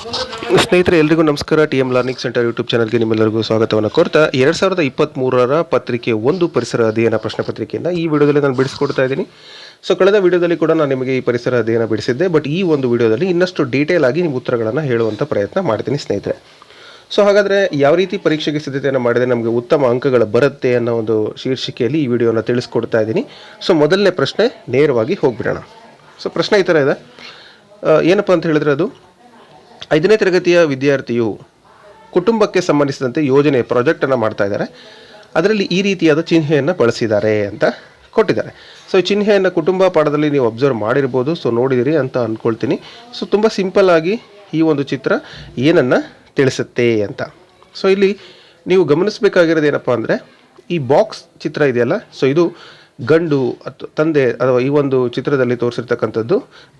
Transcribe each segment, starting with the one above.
ಸ್ನೇಹಿತರೆ, ಎಲ್ರಿಗೂ ನಮಸ್ಕಾರ. T M learning centre YouTube ಚಾನಲ್ಗೆ ನಿಮ್ಮೆಲ್ಲರಿಗೂ ಸ್ವಾಗತವನ್ನು ಕೋರ್ತಾ, ಎರಡು ಸಾವಿರದ ಇಪ್ಪತ್ತ್ಮೂರರ ಪತ್ರಿಕೆ ಒಂದು ಪರಿಸರ ಅಧ್ಯಯನ ಪ್ರಶ್ನೆ ಪತ್ರಿಕೆಯನ್ನು ಈ ವಿಡಿಯೋದಲ್ಲಿ ನಾನು ಬಿಡಿಸ್ಕೊಡ್ತಾ ಇದ್ದೀನಿ. ಸೊ ಕಳೆದ ವಿಡಿಯೋದಲ್ಲಿ ಕೂಡ ನಾನು ನಿಮಗೆ ಈ ಪರಿಸರ ಅಧ್ಯಯನ ಬಿಡಿಸಿದ್ದೆ ಬಟ್ ಈ ಒಂದು ವಿಡಿಯೋದಲ್ಲಿ ಇನ್ನಷ್ಟು ಡೀಟೇಲ್ ಆಗಿ ನಿಮ್ಮ ಉತ್ತರಗಳನ್ನು ಹೇಳುವಂಥ ಪ್ರಯತ್ನ ಮಾಡ್ತೀನಿ ಸ್ನೇಹಿತರೆ. ಸೊ ಹಾಗಾದರೆ ಯಾವ ರೀತಿ ಪರೀಕ್ಷೆಗೆ ಸಿದ್ಧತೆಯನ್ನು ಮಾಡಿದರೆ ನಮಗೆ ಉತ್ತಮ ಅಂಕಗಳು ಬರುತ್ತೆ ಅನ್ನೋ ಒಂದು ಶೀರ್ಷಿಕೆಯಲ್ಲಿ ಈ ವಿಡಿಯೋನ ತಿಳಿಸ್ಕೊಡ್ತಾ ಇದ್ದೀನಿ. ಸೊ ಮೊದಲನೇ ಪ್ರಶ್ನೆ ನೇರವಾಗಿ ಹೋಗ್ಬಿಡೋಣ. ಸೊ ಪ್ರಶ್ನೆ ಈ ಥರ ಇದೆ. ಏನಪ್ಪ ಅಂತ ಹೇಳಿದ್ರೆ ಅದು? ಐದನೇ ತರಗತಿಯ ವಿದ್ಯಾರ್ಥಿಯು ಕುಟುಂಬಕ್ಕೆ ಸಂಬಂಧಿಸಿದಂತೆ ಯೋಜನೆ ಪ್ರಾಜೆಕ್ಟನ್ನು ಮಾಡ್ತಾ ಇದ್ದಾರೆ. ಅದರಲ್ಲಿ ಈ ರೀತಿಯಾದ ಚಿಹ್ನೆಯನ್ನು ಬಳಸಿದ್ದಾರೆ ಅಂತ ಕೊಟ್ಟಿದ್ದಾರೆ. ಸೊ ಈ ಚಿಹ್ನೆಯನ್ನು ಕುಟುಂಬ ಪಾಠದಲ್ಲಿ ನೀವು ಅಬ್ಸರ್ವ್ ಮಾಡಿರ್ಬೋದು. ಸೊ ನೋಡಿದಿರಿ ಅಂತ ಅಂದ್ಕೊಳ್ತೀನಿ ಸೊ ತುಂಬ ಸಿಂಪಲ್ ಆಗಿ ಈ ಒಂದು ಚಿತ್ರ ಏನನ್ನು ತಿಳಿಸುತ್ತೆ ಅಂತ. ಸೊ ಇಲ್ಲಿ ನೀವು ಗಮನಿಸಬೇಕಾಗಿರೋದು ಏನಪ್ಪ ಅಂದರೆ ಈ ಬಾಕ್ಸ್ ಚಿತ್ರ ಇದೆಯಲ್ಲ. ಸೊ ಇದು ಗಂಡು ಅಥವಾ ತಂದೆ ಅಥವಾ ಈ ಒಂದು ಚಿತ್ರದಲ್ಲಿ ತೋರಿಸಿರ್ತಕ್ಕಂಥದ್ದು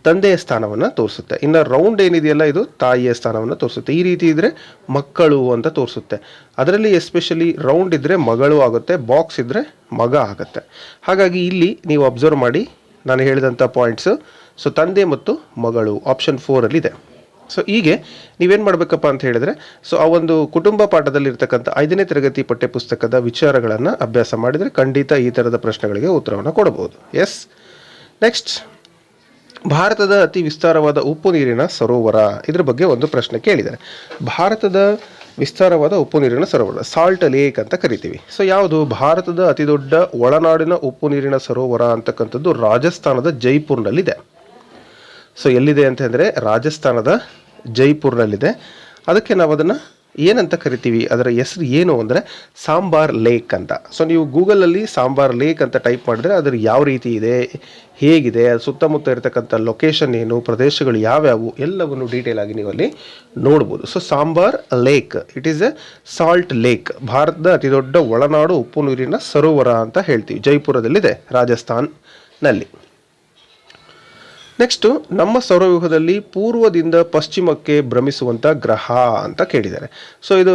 ತಂದೆಯ ಸ್ಥಾನವನ್ನು ತೋರಿಸುತ್ತೆ. ಇನ್ನು ರೌಂಡ್ ಏನಿದೆಯಲ್ಲ ಇದು ತಾಯಿಯ ಸ್ಥಾನವನ್ನು ತೋರಿಸುತ್ತೆ. ಈ ರೀತಿ ಇದ್ದರೆ ಮಕ್ಕಳು ಅಂತ ತೋರಿಸುತ್ತೆ. ಅದರಲ್ಲಿ ಎಸ್ಪೆಷಲಿ ರೌಂಡ್ ಇದ್ದರೆ ಮಗಳು ಆಗುತ್ತೆ ಬಾಕ್ಸ್ ಇದ್ದರೆ ಮಗ ಆಗುತ್ತೆ. ಹಾಗಾಗಿ ಇಲ್ಲಿ ನೀವು ಅಬ್ಸರ್ವ್ ಮಾಡಿ ನಾನು ಹೇಳಿದಂಥ ಪಾಯಿಂಟ್ಸು ಸೊ ತಂದೆ ಮತ್ತು ಮಗಳು ಆಪ್ಷನ್ ಫೋರಲ್ಲಿದೆ ಸೊ ಹೀಗೆ ನೀವೇನು ಮಾಡಬೇಕಪ್ಪ ಅಂತ ಹೇಳಿದ್ರೆ ಸೊ ಆ ಒಂದು ಕುಟುಂಬ ಪಾಠದಲ್ಲಿ ಇರ್ತಕ್ಕಂಥ ಐದನೇ ತರಗತಿ ಪಠ್ಯಪುಸ್ತಕದ ವಿಚಾರಗಳನ್ನು ಅಭ್ಯಾಸ ಮಾಡಿದರೆ ಖಂಡಿತ ಈ ಥರದ ಪ್ರಶ್ನೆಗಳಿಗೆ ಉತ್ತರವನ್ನು ಕೊಡಬಹುದು. ಎಸ್ ನೆಕ್ಸ್ಟ್ ಭಾರತದ ಅತಿ ವಿಸ್ತಾರವಾದ ಉಪ್ಪು ನೀರಿನ ಸರೋವರ. ಇದ್ರ ಬಗ್ಗೆ ಒಂದು ಪ್ರಶ್ನೆ ಕೇಳಿದ್ದಾರೆ. ಭಾರತದ ವಿಸ್ತಾರವಾದ ಉಪ್ಪು ನೀರಿನ ಸರೋವರ ಸಾಲ್ಟ್ ಲೇಕ್ ಅಂತ ಕರಿತೀವಿ. ಸೊ ಯಾವುದು? ಭಾರತದ ಅತಿ ದೊಡ್ಡ ಒಳನಾಡಿನ ಉಪ್ಪು ನೀರಿನ ಸರೋವರ ಅಂತಕ್ಕಂಥದ್ದು ರಾಜಸ್ಥಾನದ ಜೈಪುರ್ನಲ್ಲಿದೆ. ಸೊ ಎಲ್ಲಿದೆ ಅಂತಂದರೆ ರಾಜಸ್ಥಾನದ ಜೈಪುರ್ನಲ್ಲಿದೆ. ಅದಕ್ಕೆ ನಾವು ಅದನ್ನು ಏನಂತ ಕರಿತೀವಿ? ಅದರ ಹೆಸರು ಏನು ಅಂದರೆ ಸಾಂಬಾರ್ ಲೇಕ್ ಅಂತ. ಸೊ ನೀವು ಗೂಗಲಲ್ಲಿ ಸಾಂಬಾರ್ ಲೇಕ್ ಅಂತ ಟೈಪ್ ಮಾಡಿದ್ರೆ ಅದರ ಯಾವ ರೀತಿ ಇದೆ? ಹೇಗಿದೆ? ಅದು ಸುತ್ತಮುತ್ತ ಇರತಕ್ಕಂಥ ಲೊಕೇಶನ್ ಏನು? ಪ್ರದೇಶಗಳು ಯಾವ್ಯಾವು? ಎಲ್ಲವನ್ನು ಡೀಟೇಲ್ ಆಗಿ ನೀವು ಅಲ್ಲಿ ನೋಡ್ಬೋದು. So Sambhar lake. It is a salt lake ಭಾರತದ ಅತಿ ದೊಡ್ಡ ಒಳನಾಡು ಉಪ್ಪು ನೀರಿನ ಸರೋವರ ಅಂತ ಹೇಳ್ತೀವಿ. ಜೈಪುರದಲ್ಲಿದೆ, ರಾಜಸ್ಥಾನ್ನಲ್ಲಿ. ನೆಕ್ಸ್ಟು ನಮ್ಮ ಸೌರವ್ಯೂಹದಲ್ಲಿ ಪೂರ್ವದಿಂದ ಪಶ್ಚಿಮಕ್ಕೆ ಭ್ರಮಿಸುವಂಥ ಗ್ರಹ ಅಂತ ಕೇಳಿದ್ದಾರೆ. ಸೊ ಇದು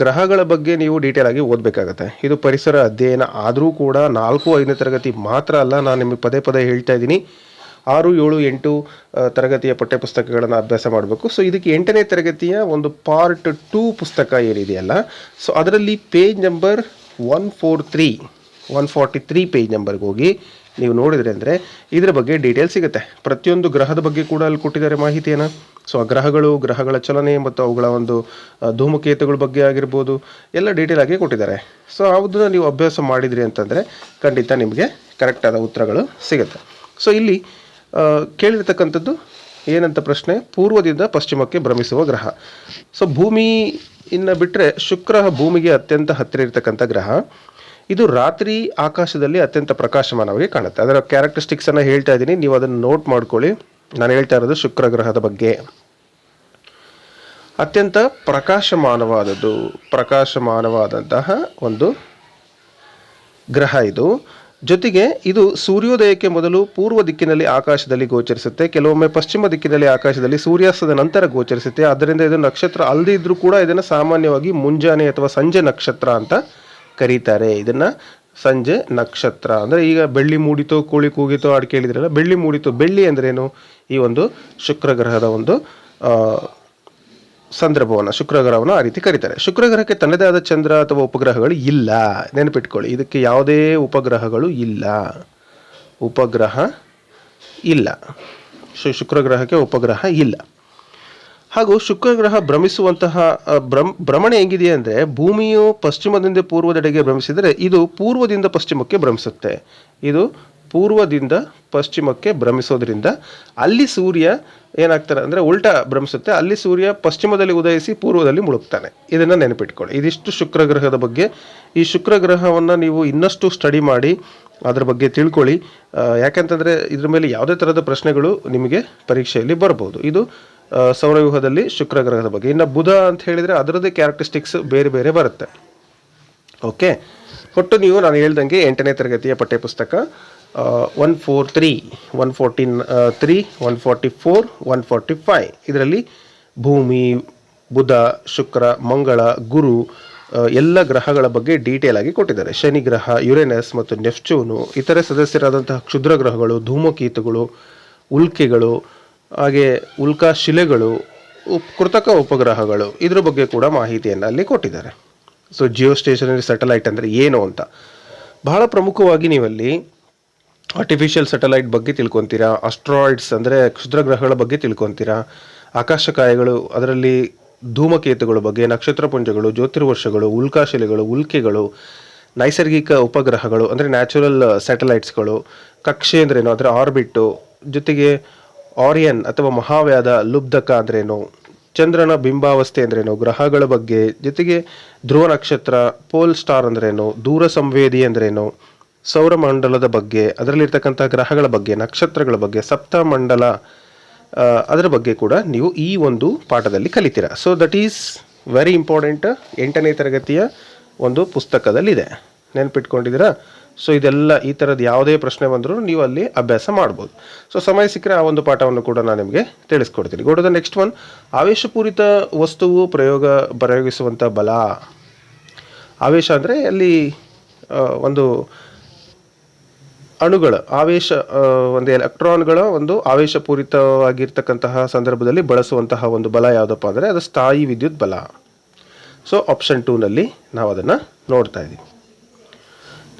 ಗ್ರಹಗಳ ಬಗ್ಗೆ ನೀವು ಡೀಟೇಲ್ ಆಗಿ ಓದಬೇಕಾಗತ್ತೆ. ಇದು ಪರಿಸರ ಅಧ್ಯಯನ ಆದರೂ ಕೂಡ ನಾಲ್ಕು, ಐದನೇ ತರಗತಿ ಮಾತ್ರ ಅಲ್ಲ, ನಾನು ನಿಮಗೆ ಪದೇ ಪದೇ ಹೇಳ್ತಾ ಇದ್ದೀನಿ. ಆರು, ಏಳು, ಎಂಟು ತರಗತಿಯ ಪಠ್ಯಪುಸ್ತಕಗಳನ್ನು ಅಭ್ಯಾಸ ಮಾಡಬೇಕು. ಸೊ ಇದಕ್ಕೆ ಎಂಟನೇ ತರಗತಿಯ ಒಂದು ಪಾರ್ಟ್ ಟೂ ಪುಸ್ತಕ ಏನಿದೆಯಲ್ಲ ಸೊ ಅದರಲ್ಲಿ page number one four three one forty three page ನಂಬರ್ಗೆ ಹೋಗಿ ನೀವು ನೋಡಿದ್ರೆ ಅಂದರೆ ಇದರ ಬಗ್ಗೆ ಡೀಟೇಲ್ ಸಿಗುತ್ತೆ. ಪ್ರತಿಯೊಂದು ಗ್ರಹದ ಬಗ್ಗೆ ಕೂಡ ಅಲ್ಲಿ ಕೊಟ್ಟಿದ್ದಾರೆ ಮಾಹಿತಿಯನ್ನು. ಸೊ ಆ ಗ್ರಹಗಳು, ಗ್ರಹಗಳ ಚಲನೆ ಮತ್ತು ಅವುಗಳ ಒಂದು ಧೂಮಕೇತುಗಳ ಬಗ್ಗೆ ಆಗಿರ್ಬೋದು, ಎಲ್ಲ ಡೀಟೇಲ್ ಆಗಿ ಕೊಟ್ಟಿದ್ದಾರೆ. ಸೊ ಅದನ್ನು ನೀವು ಅಭ್ಯಾಸ ಮಾಡಿದ್ರಿ ಅಂತಂದರೆ ಖಂಡಿತ ನಿಮಗೆ ಕರೆಕ್ಟಾದ ಉತ್ತರಗಳು ಸಿಗುತ್ತೆ. ಸೊ ಇಲ್ಲಿ ಕೇಳಿರ್ತಕ್ಕಂಥದ್ದು ಏನಂತ ಪ್ರಶ್ನೆ? ಪೂರ್ವದಿಂದ ಪಶ್ಚಿಮಕ್ಕೆ ಭ್ರಮಿಸುವ ಗ್ರಹ. ಸೊ ಭೂಮಿ ಇನ್ನು ಬಿಟ್ಟರೆ ಶುಕ್ರ ಭೂಮಿಗೆ ಅತ್ಯಂತ ಹತ್ತಿರ ಇರತಕ್ಕಂಥ ಗ್ರಹ ಇದು ರಾತ್ರಿ ಆಕಾಶದಲ್ಲಿ ಅತ್ಯಂತ ಪ್ರಕಾಶಮಾನವಾಗಿ ಕಾಣುತ್ತೆ. ಅದರ ಕ್ಯಾರೆಕ್ಟರಿಸ್ಟಿಕ್ಸನ್ನು ಹೇಳ್ತಾ ಇದ್ದೀನಿ. ನೀವು ಅದನ್ನು ನೋಟ್ ಮಾಡ್ಕೊಳ್ಳಿ. ನಾನು ಹೇಳ್ತಾ ಇರೋದು ಶುಕ್ರ ಗ್ರಹದ ಬಗ್ಗೆ. ಅತ್ಯಂತ ಪ್ರಕಾಶಮಾನವಾದದ್ದು, ಪ್ರಕಾಶಮಾನವಾದಂತಹ ಒಂದು ಗ್ರಹ ಇದು. ಜೊತೆಗೆ ಇದು ಸೂರ್ಯೋದಯಕ್ಕೆ ಮೊದಲು ಪೂರ್ವ ದಿಕ್ಕಿನಲ್ಲಿ ಆಕಾಶದಲ್ಲಿ ಗೋಚರಿಸುತ್ತೆ. ಕೆಲವೊಮ್ಮೆ ಪಶ್ಚಿಮ ದಿಕ್ಕಿನಲ್ಲಿ ಆಕಾಶದಲ್ಲಿ ಸೂರ್ಯಾಸ್ತದ ನಂತರ ಗೋಚರಿಸುತ್ತೆ. ಆದ್ದರಿಂದ ಇದು ನಕ್ಷತ್ರ ಅಲ್ಲದೇ ಇದ್ರೂ ಕೂಡ ಇದನ್ನು ಸಾಮಾನ್ಯವಾಗಿ ಮುಂಜಾನೆ ಅಥವಾ ಸಂಜೆ ನಕ್ಷತ್ರ ಅಂತ ಕರೀತಾರೆ. ಇದನ್ನು ಸಂಜೆ ನಕ್ಷತ್ರ ಅಂದರೆ ಈಗ ಬೆಳ್ಳಿ ಮೂಡಿತೋ, ಕೋಳಿ ಕೂಗಿತೋ ಹಾಡು ಕೇಳಿದ್ರಲ್ಲ, ಬೆಳ್ಳಿ ಮೂಡಿತು, ಬೆಳ್ಳಿ ಅಂದ್ರೇನು? ಈ ಒಂದು ಶುಕ್ರ ಗ್ರಹದ ಒಂದು ಸಂದರ್ಭವನ್ನು, ಶುಕ್ರಗ್ರಹವನ್ನು ಆ ರೀತಿ ಕರೀತಾರೆ. ಶುಕ್ರಗ್ರಹಕ್ಕೆ ತನ್ನದೇ ಆದ ಚಂದ್ರ ಅಥವಾ ಉಪಗ್ರಹಗಳು ಇಲ್ಲ. ನೆನಪಿಟ್ಕೊಳ್ಳಿ, ಇದಕ್ಕೆ ಯಾವುದೇ ಉಪಗ್ರಹಗಳು ಇಲ್ಲ. ಉಪಗ್ರಹ ಇಲ್ಲ. ಶು- ಶುಕ್ರ ಗ್ರಹಕ್ಕೆ ಉಪಗ್ರಹ ಇಲ್ಲ. ಹಾಗೂ ಶುಕ್ರ ಗ್ರಹ ಭ್ರಮಿಸುವಂತಹ ಭ್ರಮ್, ಭ್ರಮಣೆ ಹೆಂಗಿದೆ ಅಂದರೆ ಭೂಮಿಯು ಪಶ್ಚಿಮದಿಂದ ಪೂರ್ವದೆಡೆಗೆ ಭ್ರಮಿಸಿದರೆ ಇದು ಪೂರ್ವದಿಂದ ಪಶ್ಚಿಮಕ್ಕೆ ಭ್ರಮಿಸುತ್ತೆ. ಇದು ಪೂರ್ವದಿಂದ ಪಶ್ಚಿಮಕ್ಕೆ ಭ್ರಮಿಸೋದ್ರಿಂದ ಅಲ್ಲಿ ಸೂರ್ಯ ಏನಾಗ್ತಾರೆ ಅಂದರೆ ಉಲ್ಟಾ ಭ್ರಮಿಸುತ್ತೆ. ಅಲ್ಲಿ ಸೂರ್ಯ ಪಶ್ಚಿಮದಲ್ಲಿ ಉದಯಿಸಿ ಪೂರ್ವದಲ್ಲಿ ಮುಳುಗ್ತಾನೆ. ಇದನ್ನು ನೆನಪಿಟ್ಕೊಳ್ಳಿ. ಇದಿಷ್ಟು ಶುಕ್ರ ಗ್ರಹದ ಬಗ್ಗೆ. ಈ ಶುಕ್ರ ಗ್ರಹವನ್ನು ನೀವು ಇನ್ನಷ್ಟು ಸ್ಟಡಿ ಮಾಡಿ, ಅದರ ಬಗ್ಗೆ ತಿಳ್ಕೊಳ್ಳಿ. ಯಾಕೆಂತಂದರೆ ಇದ್ರ ಮೇಲೆ ಯಾವುದೇ ಥರದ ಪ್ರಶ್ನೆಗಳು ನಿಮಗೆ ಪರೀಕ್ಷೆಯಲ್ಲಿ ಬರ್ಬೋದು ಇದು ಸೌರವ್ಯೂಹದಲ್ಲಿ ಶುಕ್ರ ಗ್ರಹದ ಬಗ್ಗೆ. ಇನ್ನು ಬುಧ ಅಂತ ಹೇಳಿದರೆ ಅದರದ್ದೇ ಕ್ಯಾರೆಕ್ಟರಿಸ್ಟಿಕ್ಸ್ ಬೇರೆ ಬೇರೆ ಬರುತ್ತೆ. ಓಕೆ ಒಟ್ಟು ನೀವು ನಾನು ಹೇಳ್ದಂಗೆ ಎಂಟನೇ ತರಗತಿಯ ಪಠ್ಯಪುಸ್ತಕ one four three one fourteen three one forty four one forty five ಇದರಲ್ಲಿ ಭೂಮಿ, ಬುಧ, ಶುಕ್ರ, ಮಂಗಳ, ಗುರು ಎಲ್ಲ ಗ್ರಹಗಳ ಬಗ್ಗೆ ಡೀಟೇಲ್ ಆಗಿ ಕೊಟ್ಟಿದ್ದಾರೆ. ಶನಿ ಗ್ರಹ ಯುರೇನಸ್ ಮತ್ತು ನೆಫ್ಚೂನು ಇತರೆ ಸದಸ್ಯರಾದಂತಹ ಕ್ಷುದ್ರ ಗ್ರಹಗಳು, ಧೂಮಕೀತುಗಳು, ಉಲ್ಕೆಗಳು ಹಾಗೆ ಉಲ್ಕಾ ಶಿಲೆಗಳು, ಉಪ್, ಕೃತಕ ಉಪಗ್ರಹಗಳು, ಇದ್ರ ಬಗ್ಗೆ ಕೂಡ ಮಾಹಿತಿಯನ್ನು ಅಲ್ಲಿ ಕೊಟ್ಟಿದ್ದಾರೆ. ಸೊ ಜಿಯೋ ಸ್ಟೇಷನರಿ ಸ್ಯಾಟಲೈಟ್ ಅಂದರೆ ಏನು ಅಂತ? ಬಹಳ ಪ್ರಮುಖವಾಗಿ ನೀವಲ್ಲಿ ಆರ್ಟಿಫಿಷಿಯಲ್ ಸ್ಯಾಟಲೈಟ್ ಬಗ್ಗೆ ತಿಳ್ಕೊತೀರಾ ಅಸ್ಟ್ರಾಯ್ಡ್ಸ್ ಅಂದರೆ ಕ್ಷುದ್ರಗ್ರಹಗಳ ಬಗ್ಗೆ ತಿಳ್ಕೊತೀರಾ, ಆಕಾಶಕಾಯಗಳು, ಅದರಲ್ಲಿ ಧೂಮಕೇತುಗಳ ಬಗ್ಗೆ ನಕ್ಷತ್ರಪುಂಜಗಳು ಜ್ಯೋತಿರ್ವರ್ಷಗಳು ಉಲ್ಕಾಶಿಲೆಗಳು ಉಲ್ಕೆಗಳು, ನೈಸರ್ಗಿಕ ಉಪಗ್ರಹಗಳು ಅಂದರೆ ನ್ಯಾಚುರಲ್ ಸ್ಯಾಟಲೈಟ್ಸ್ಗಳು ಕಕ್ಷೆ ಅಂದ್ರೇನು, ಅದರ ಆರ್ಬಿಟ್ಟು ಜೊತೆಗೆ ಆರಿಯನ್ ಅಥವಾ ಮಹಾವ್ಯಾದ ಲುಬ್ಧಕ ಅಂದ್ರೇನು? ಚಂದ್ರನ ಬಿಂಬಾವಸ್ಥೆ ಅಂದ್ರೇನು? ಗ್ರಹಗಳ ಬಗ್ಗೆ, ಜೊತೆಗೆ ಧ್ರುವ ನಕ್ಷತ್ರ, ಪೋಲ್ ಸ್ಟಾರ್ ಅಂದ್ರೇನು? ದೂರ ಸಂವೇದಿ ಅಂದ್ರೇನು? ಸೌರಮಂಡಲದ ಬಗ್ಗೆ, ಅದರಲ್ಲಿರ್ತಕ್ಕಂಥ ಗ್ರಹಗಳ ಬಗ್ಗೆ, ನಕ್ಷತ್ರಗಳ ಬಗ್ಗೆ ಸಪ್ತಮಂಡಲ ಅದರ ಬಗ್ಗೆ ಕೂಡ ನೀವು ಈ ಒಂದು ಪಾಠದಲ್ಲಿ ಕಲಿತೀರ. So that is very important ಎಂಟನೇ ತರಗತಿಯ ಒಂದು ಪುಸ್ತಕದಲ್ಲಿದೆ. ನೆನ್ಪಿಟ್ಕೊಂಡಿದ್ದೀರಾ? ಸೊ ಇದೆಲ್ಲ ಈ ಥರದ ಯಾವುದೇ ಪ್ರಶ್ನೆ ಬಂದರೂ ನೀವು ಅಲ್ಲಿ ಅಭ್ಯಾಸ ಮಾಡ್ಬೋದು. ಸೊ ಸಮಯ ಸಿಕ್ಕರೆ ಆ ಒಂದು ಪಾಠವನ್ನು ಕೂಡ ನಾನು ನಿಮಗೆ ತಿಳಿಸ್ಕೊಡ್ತೀನಿ. Go to the next one ಆವೇಶಪೂರಿತ ವಸ್ತುವು ಪ್ರಯೋಗ ಪ್ರಯೋಗಿಸುವಂಥ ಬಲ. ಆವೇಶ ಅಂದರೆ ಅಲ್ಲಿ ಒಂದು ಅಣುಗಳ, ಆವೇಶ ಒಂದು ಎಲೆಕ್ಟ್ರಾನ್ಗಳ ಒಂದು ಆವೇಶಪೂರಿತವಾಗಿರ್ತಕ್ಕಂತಹ ಸಂದರ್ಭದಲ್ಲಿ ಬಳಸುವಂತಹ ಒಂದು ಬಲ ಯಾವುದಪ್ಪ ಅಂದರೆ ಅದು ಸ್ಥಾಯಿ ವಿದ್ಯುತ್ ಬಲ. ಸೊ ಆಪ್ಷನ್ ಟೂನಲ್ಲಿ ನಾವು ಅದನ್ನು ನೋಡ್ತಾ ಇದ್ದೀವಿ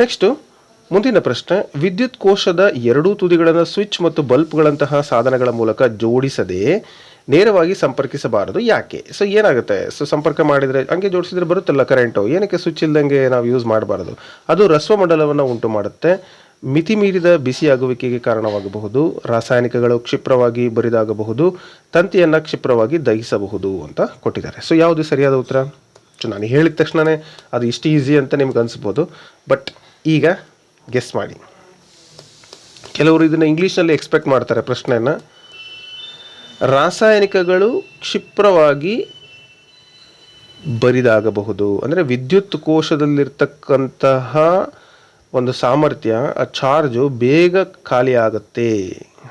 ನೆಕ್ಸ್ಟು ಮುಂದಿನ ಪ್ರಶ್ನೆ, ವಿದ್ಯುತ್ ಕೋಶದ ಎರಡೂ ತುದಿಗಳನ್ನು ಸ್ವಿಚ್ ಮತ್ತು ಬಲ್ಬ್ಗಳಂತಹ ಸಾಧನಗಳ ಮೂಲಕ ಜೋಡಿಸದೆ ನೇರವಾಗಿ ಸಂಪರ್ಕಿಸಬಾರದು ಯಾಕೆ? ಸೊ ಏನಾಗುತ್ತೆ? ಸೊ ಸಂಪರ್ಕ ಮಾಡಿದರೆ ಹಂಗೆ ಜೋಡಿಸಿದ್ರೆ ಬರುತ್ತಲ್ಲ ಕರೆಂಟು ಏನಕ್ಕೆ ಸ್ವಿಚ್ ಇಲ್ಲದಂಗೆ ನಾವು ಯೂಸ್ ಮಾಡಬಾರದು? ಅದು ರಸ್ವಮಂಡಲವನ್ನು ಉಂಟು ಮಾಡುತ್ತೆ. ಮಿತಿ ಮೀರಿದ ಬಿಸಿಯಾಗುವಿಕೆಗೆ ಕಾರಣವಾಗಬಹುದು. ರಾಸಾಯನಿಕಗಳು ಕ್ಷಿಪ್ರವಾಗಿ ಬರಿದಾಗಬಹುದು. ತಂತಿಯನ್ನು ಕ್ಷಿಪ್ರವಾಗಿ ದಹಿಸಬಹುದು ಅಂತ ಕೊಟ್ಟಿದ್ದಾರೆ. ಸೊ ಯಾವುದು ಸರಿಯಾದ ಉತ್ತರ? ಸೊ ನಾನು ಹೇಳಿದ ತಕ್ಷಣವೇ ಅದು ಇಷ್ಟು ಈಸಿ ಅಂತ ನಿಮ್ಗೆ ಅನಿಸ್ಬೋದು. ಬಟ್ ಈಗ ಗೆಸ್ ಮಾಡಿ. ಕೆಲವರು ಇದನ್ನು ಇಂಗ್ಲೀಷ್ನಲ್ಲಿ ಎಕ್ಸ್ಪೆಕ್ಟ್ ಮಾಡ್ತಾರೆ ಪ್ರಶ್ನೆಯನ್ನು. ರಾಸಾಯನಿಕಗಳು ಕ್ಷಿಪ್ರವಾಗಿ ಬರಿದಾಗಬಹುದು. ಅಂದರೆ ವಿದ್ಯುತ್ ಕೋಶದಲ್ಲಿರ್ತಕ್ಕಂತಹ ಒಂದು ಸಾಮರ್ಥ್ಯ, ಆ ಚಾರ್ಜು ಬೇಗ ಖಾಲಿ ಆಗುತ್ತೆ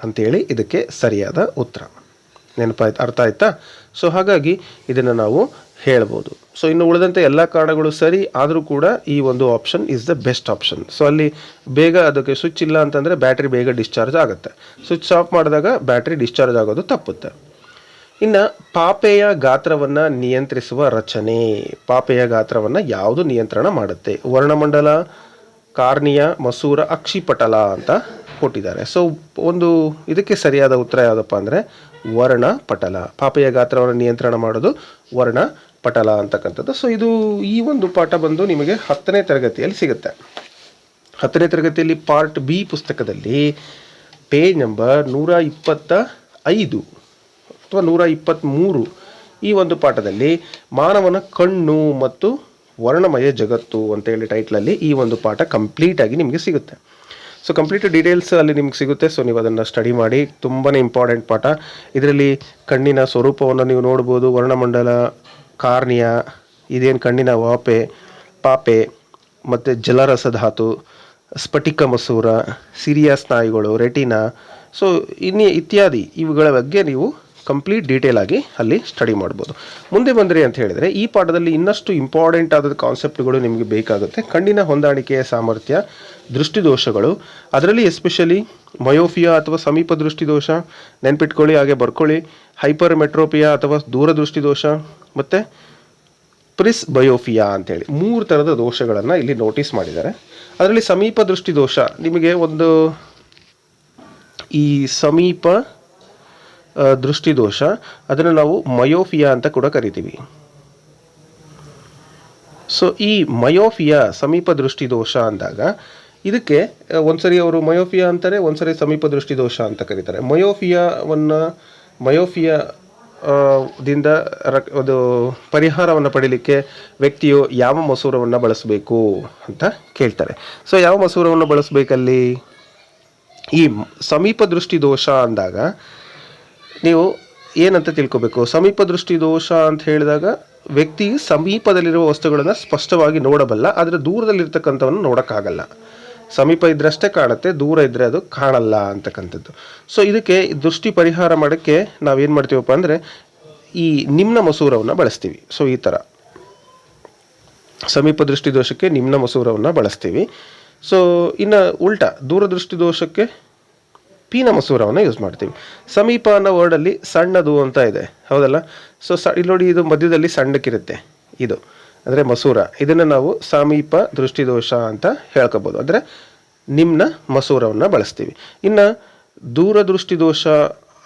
ಅಂತೇಳಿ ಇದಕ್ಕೆ ಸರಿಯಾದ ಉತ್ತರ. ನೆನಪಾಯ್ತು, ಅರ್ಥ ಆಯ್ತಾ? ಸೊ ಹಾಗಾಗಿ ಇದನ್ನು ನಾವು ಹೇಳ್ಬೋದು. ಸೊ ಇನ್ನು ಉಳಿದಂತೆ ಎಲ್ಲ ಕಾರಣಗಳು ಸರಿ, ಆದರೂ ಕೂಡ ಈ ಒಂದು option is the best option so ಅಲ್ಲಿ ಬೇಗ ಅದಕ್ಕೆ ಸ್ವಿಚ್ ಇಲ್ಲ ಅಂತಂದರೆ ಬ್ಯಾಟ್ರಿ ಬೇಗ ಡಿಸ್ಚಾರ್ಜ್ ಆಗುತ್ತೆ. ಸ್ವಿಚ್ ಆಫ್ ಮಾಡಿದಾಗ ಬ್ಯಾಟ್ರಿ ಡಿಸ್ಚಾರ್ಜ್ ಆಗೋದು ತಪ್ಪುತ್ತೆ. ಇನ್ನು ಪಾಪೆಯ ಗಾತ್ರವನ್ನು ನಿಯಂತ್ರಿಸುವ ರಚನೆ. ಪಾಪೆಯ ಗಾತ್ರವನ್ನು ಯಾವುದು ನಿಯಂತ್ರಣ ಮಾಡುತ್ತೆ? ವರ್ಣಮಂಡಲ, ಕಾರ್ನಿಯ, ಮಸೂರ, ಅಕ್ಷಿಪಟಲ ಅಂತ ಕೊಟ್ಟಿದ್ದಾರೆ. ಸೊ ಒಂದು ಇದಕ್ಕೆ ಸರಿಯಾದ ಉತ್ತರ ಯಾವುದಪ್ಪ ಅಂದರೆ ವರ್ಣಪಟಲ. ಪಾಪೆಯ ಗಾತ್ರವನ್ನು ನಿಯಂತ್ರಣ ಮಾಡೋದು ವರ್ಣಪಟಲ ಅಂತಕ್ಕಂಥದ್ದು. ಸೊ ಇದು ಈ ಒಂದು ಪಾಠ ಬಂದು ನಿಮಗೆ ಹತ್ತನೇ ತರಗತಿಯಲ್ಲಿ ಸಿಗುತ್ತೆ. ಹತ್ತನೇ ತರಗತಿಯಲ್ಲಿ ಪಾರ್ಟ್ ಬಿ ಪುಸ್ತಕದಲ್ಲಿ ಪೇಜ್ ನಂಬರ್ ನೂರ ಇಪ್ಪತ್ತ ಐದು ಅಥವಾ ನೂರ ಇಪ್ಪತ್ತ್ಮೂರು ಈ ಒಂದು ಪಾಠದಲ್ಲಿ ಮಾನವನ ಕಣ್ಣು ಮತ್ತು ವರ್ಣಮಯ ಜಗತ್ತು ಅಂತೇಳಿ ಟೈಟ್ಲಲ್ಲಿ ಈ ಒಂದು ಪಾಠ ಕಂಪ್ಲೀಟಾಗಿ ನಿಮಗೆ ಸಿಗುತ್ತೆ. ಸೊ ಕಂಪ್ಲೀಟ್ ಡೀಟೇಲ್ಸ್ ಅಲ್ಲಿ ನಿಮ್ಗೆ ಸಿಗುತ್ತೆ. ಸೊ ನೀವು ಅದನ್ನು ಸ್ಟಡಿ ಮಾಡಿ ತುಂಬಾ ಇಂಪಾರ್ಟೆಂಟ್ ಪಾಠ. ಇದರಲ್ಲಿ ಕಣ್ಣಿನ ಸ್ವರೂಪವನ್ನು ನೀವು ನೋಡ್ಬೋದು, ವರ್ಣಮಂಡಲ ಕಾರ್ನಿಯ, ಇದೇನು ಕಣ್ಣಿನ ವಾಪೆ, ಪಾಪೆ, ಮತ್ತು ಜಲರಸ ಧಾತು ಸ್ಫಟಿಕ ಮಸೂರ ಸಿರಿಯ ಸ್ನಾಯುಗಳು ರೆಟಿನಾ. ಸೊ ಇನ್ನಿ ಇತ್ಯಾದಿ ಇವುಗಳ ಬಗ್ಗೆ ನೀವು ಕಂಪ್ಲೀಟ್ ಡೀಟೇಲ್ ಆಗಿ ಅಲ್ಲಿ ಸ್ಟಡಿ ಮಾಡ್ಬೋದು. ಮುಂದೆ ಬಂದರೆ ಅಂತ ಹೇಳಿದರೆ, ಈ ಪಾಠದಲ್ಲಿ ಇನ್ನಷ್ಟು ಇಂಪಾರ್ಟೆಂಟ್ ಆದ ಕಾನ್ಸೆಪ್ಟ್ಗಳು ನಿಮಗೆ ಬೇಕಾಗುತ್ತೆ. ಕಣ್ಣಿನ ಹೊಂದಾಣಿಕೆಯ ಸಾಮರ್ಥ್ಯ, ದೃಷ್ಟಿದೋಷಗಳು, ಅದರಲ್ಲಿ ಎಸ್ಪೆಷಲಿ ಮಯೋಫಿಯಾ ಅಥವಾ ಸಮೀಪ ದೃಷ್ಟಿದೋಷ, ನೆನ್ಪಿಟ್ಕೊಳ್ಳಿ, ಹಾಗೆ ಬರ್ಕೊಳ್ಳಿ. ಹೈಪರ್ ಮೆಟ್ರೋಪಿಯಾ ಅಥವಾ ದೂರದೃಷ್ಟಿ ದೋಷ ಮತ್ತು ಪ್ರಿಸ್ ಬಯೋಫಿಯಾ ಅಂತೇಳಿ ಮೂರು ಥರದ ದೋಷಗಳನ್ನು ಇಲ್ಲಿ ನೋಟಿಸ್ ಮಾಡಿದ್ದಾರೆ. ಅದರಲ್ಲಿ ಸಮೀಪ ದೃಷ್ಟಿ ದೋಷ ನಿಮಗೆ ಒಂದು ಈ ಸಮೀಪ ದೃಷ್ಟಿ ದೃಷ್ಟಿದೋಷ, ಅದನ್ನು ನಾವು ಮಯೋಫಿಯಾ ಅಂತ ಕೂಡ ಕರಿತೀವಿ. ಸೊ ಈ ಮಯೋಫಿಯಾ ಸಮೀಪ ದೃಷ್ಟಿ ದೋಷ ಅಂದಾಗ ಇದಕ್ಕೆ ಒಂದ್ಸರಿ ಅವರು ಮಯೋಫಿಯಾ ಅಂತಾರೆ, ಒಂದ್ಸರಿ ಸಮೀಪ ದೃಷ್ಟಿ ದೋಷ ಅಂತ ಕರೀತಾರೆ. ಮಯೋಫಿಯಾವನ್ನು ಮಯೋಫಿಯಾ ದಿಂದ ಅದು ಪರಿಹಾರವನ್ನು ಪಡೀಲಿಕ್ಕೆ ವ್ಯಕ್ತಿಯು ಯಾವ ಮಸೂರವನ್ನು ಬಳಸಬೇಕು ಅಂತ ಕೇಳ್ತಾರೆ. ಸೊ ಯಾವ ಮಸೂರವನ್ನು ಬಳಸಬೇಕಲ್ಲಿ? ಈ ಸಮೀಪ ದೃಷ್ಟಿ ದೋಷ ಅಂದಾಗ ನೀವು ಏನಂತ ತಿಳ್ಕೊಬೇಕು? ಸಮೀಪ ದೃಷ್ಟಿ ದೋಷ ಅಂತ ಹೇಳಿದಾಗ ವ್ಯಕ್ತಿ ಸಮೀಪದಲ್ಲಿರುವ ವಸ್ತುಗಳನ್ನು ಸ್ಪಷ್ಟವಾಗಿ ನೋಡಬಲ್ಲ, ಆದರೆ ದೂರದಲ್ಲಿರ್ತಕ್ಕಂಥವನ್ನು ನೋಡೋಕ್ಕಾಗಲ್ಲ. ಸಮೀಪ ಇದ್ರಷ್ಟೇ ಕಾಣುತ್ತೆ, ದೂರ ಇದ್ದರೆ ಅದು ಕಾಣಲ್ಲ ಅಂತಕ್ಕಂಥದ್ದು. ಸೊ ಇದಕ್ಕೆ ದೃಷ್ಟಿ ಪರಿಹಾರ ಮಾಡೋಕ್ಕೆ ನಾವೇನು ಮಾಡ್ತೀವಪ್ಪ ಅಂದರೆ, ಈ ನಿಮ್ನ ಮಸೂರವನ್ನು ಬಳಸ್ತೀವಿ. ಸೊ ಈ ಥರ ಸಮೀಪ ದೃಷ್ಟಿ ದೋಷಕ್ಕೆ ನಿಮ್ನ ಮಸೂರವನ್ನು ಬಳಸ್ತೀವಿ. ಸೊ ಇನ್ನು ಉಲ್ಟಾ ದೂರದೃಷ್ಟಿ ದೋಷಕ್ಕೆ ಪೀನ ಮಸೂರವನ್ನು ಯೂಸ್ ಮಾಡ್ತೀವಿ. ಸಮೀಪ ಅನ್ನೋ ವರ್ಡಲ್ಲಿ ಸಣ್ಣದು ಅಂತ ಇದೆ. ಹೌದಲ್ಲ? ಸೊ ಸ ಇಲ್ಲಿ ನೋಡಿ, ಇದು ಮಧ್ಯದಲ್ಲಿ ಸಣ್ಣಕ್ಕಿರುತ್ತೆ, ಇದು. ಅಂದರೆ ಮಸೂರ. ಇದನ್ನು ನಾವು ಸಮೀಪ ದೃಷ್ಟಿದೋಷ ಅಂತ ಹೇಳ್ಕೋಬೋದು. ಅಂದರೆ ನಿಮ್ನ ಮಸೂರವನ್ನು ಬಳಸ್ತೀವಿ. ಇನ್ನು ದೂರದೃಷ್ಟಿ ದೋಷ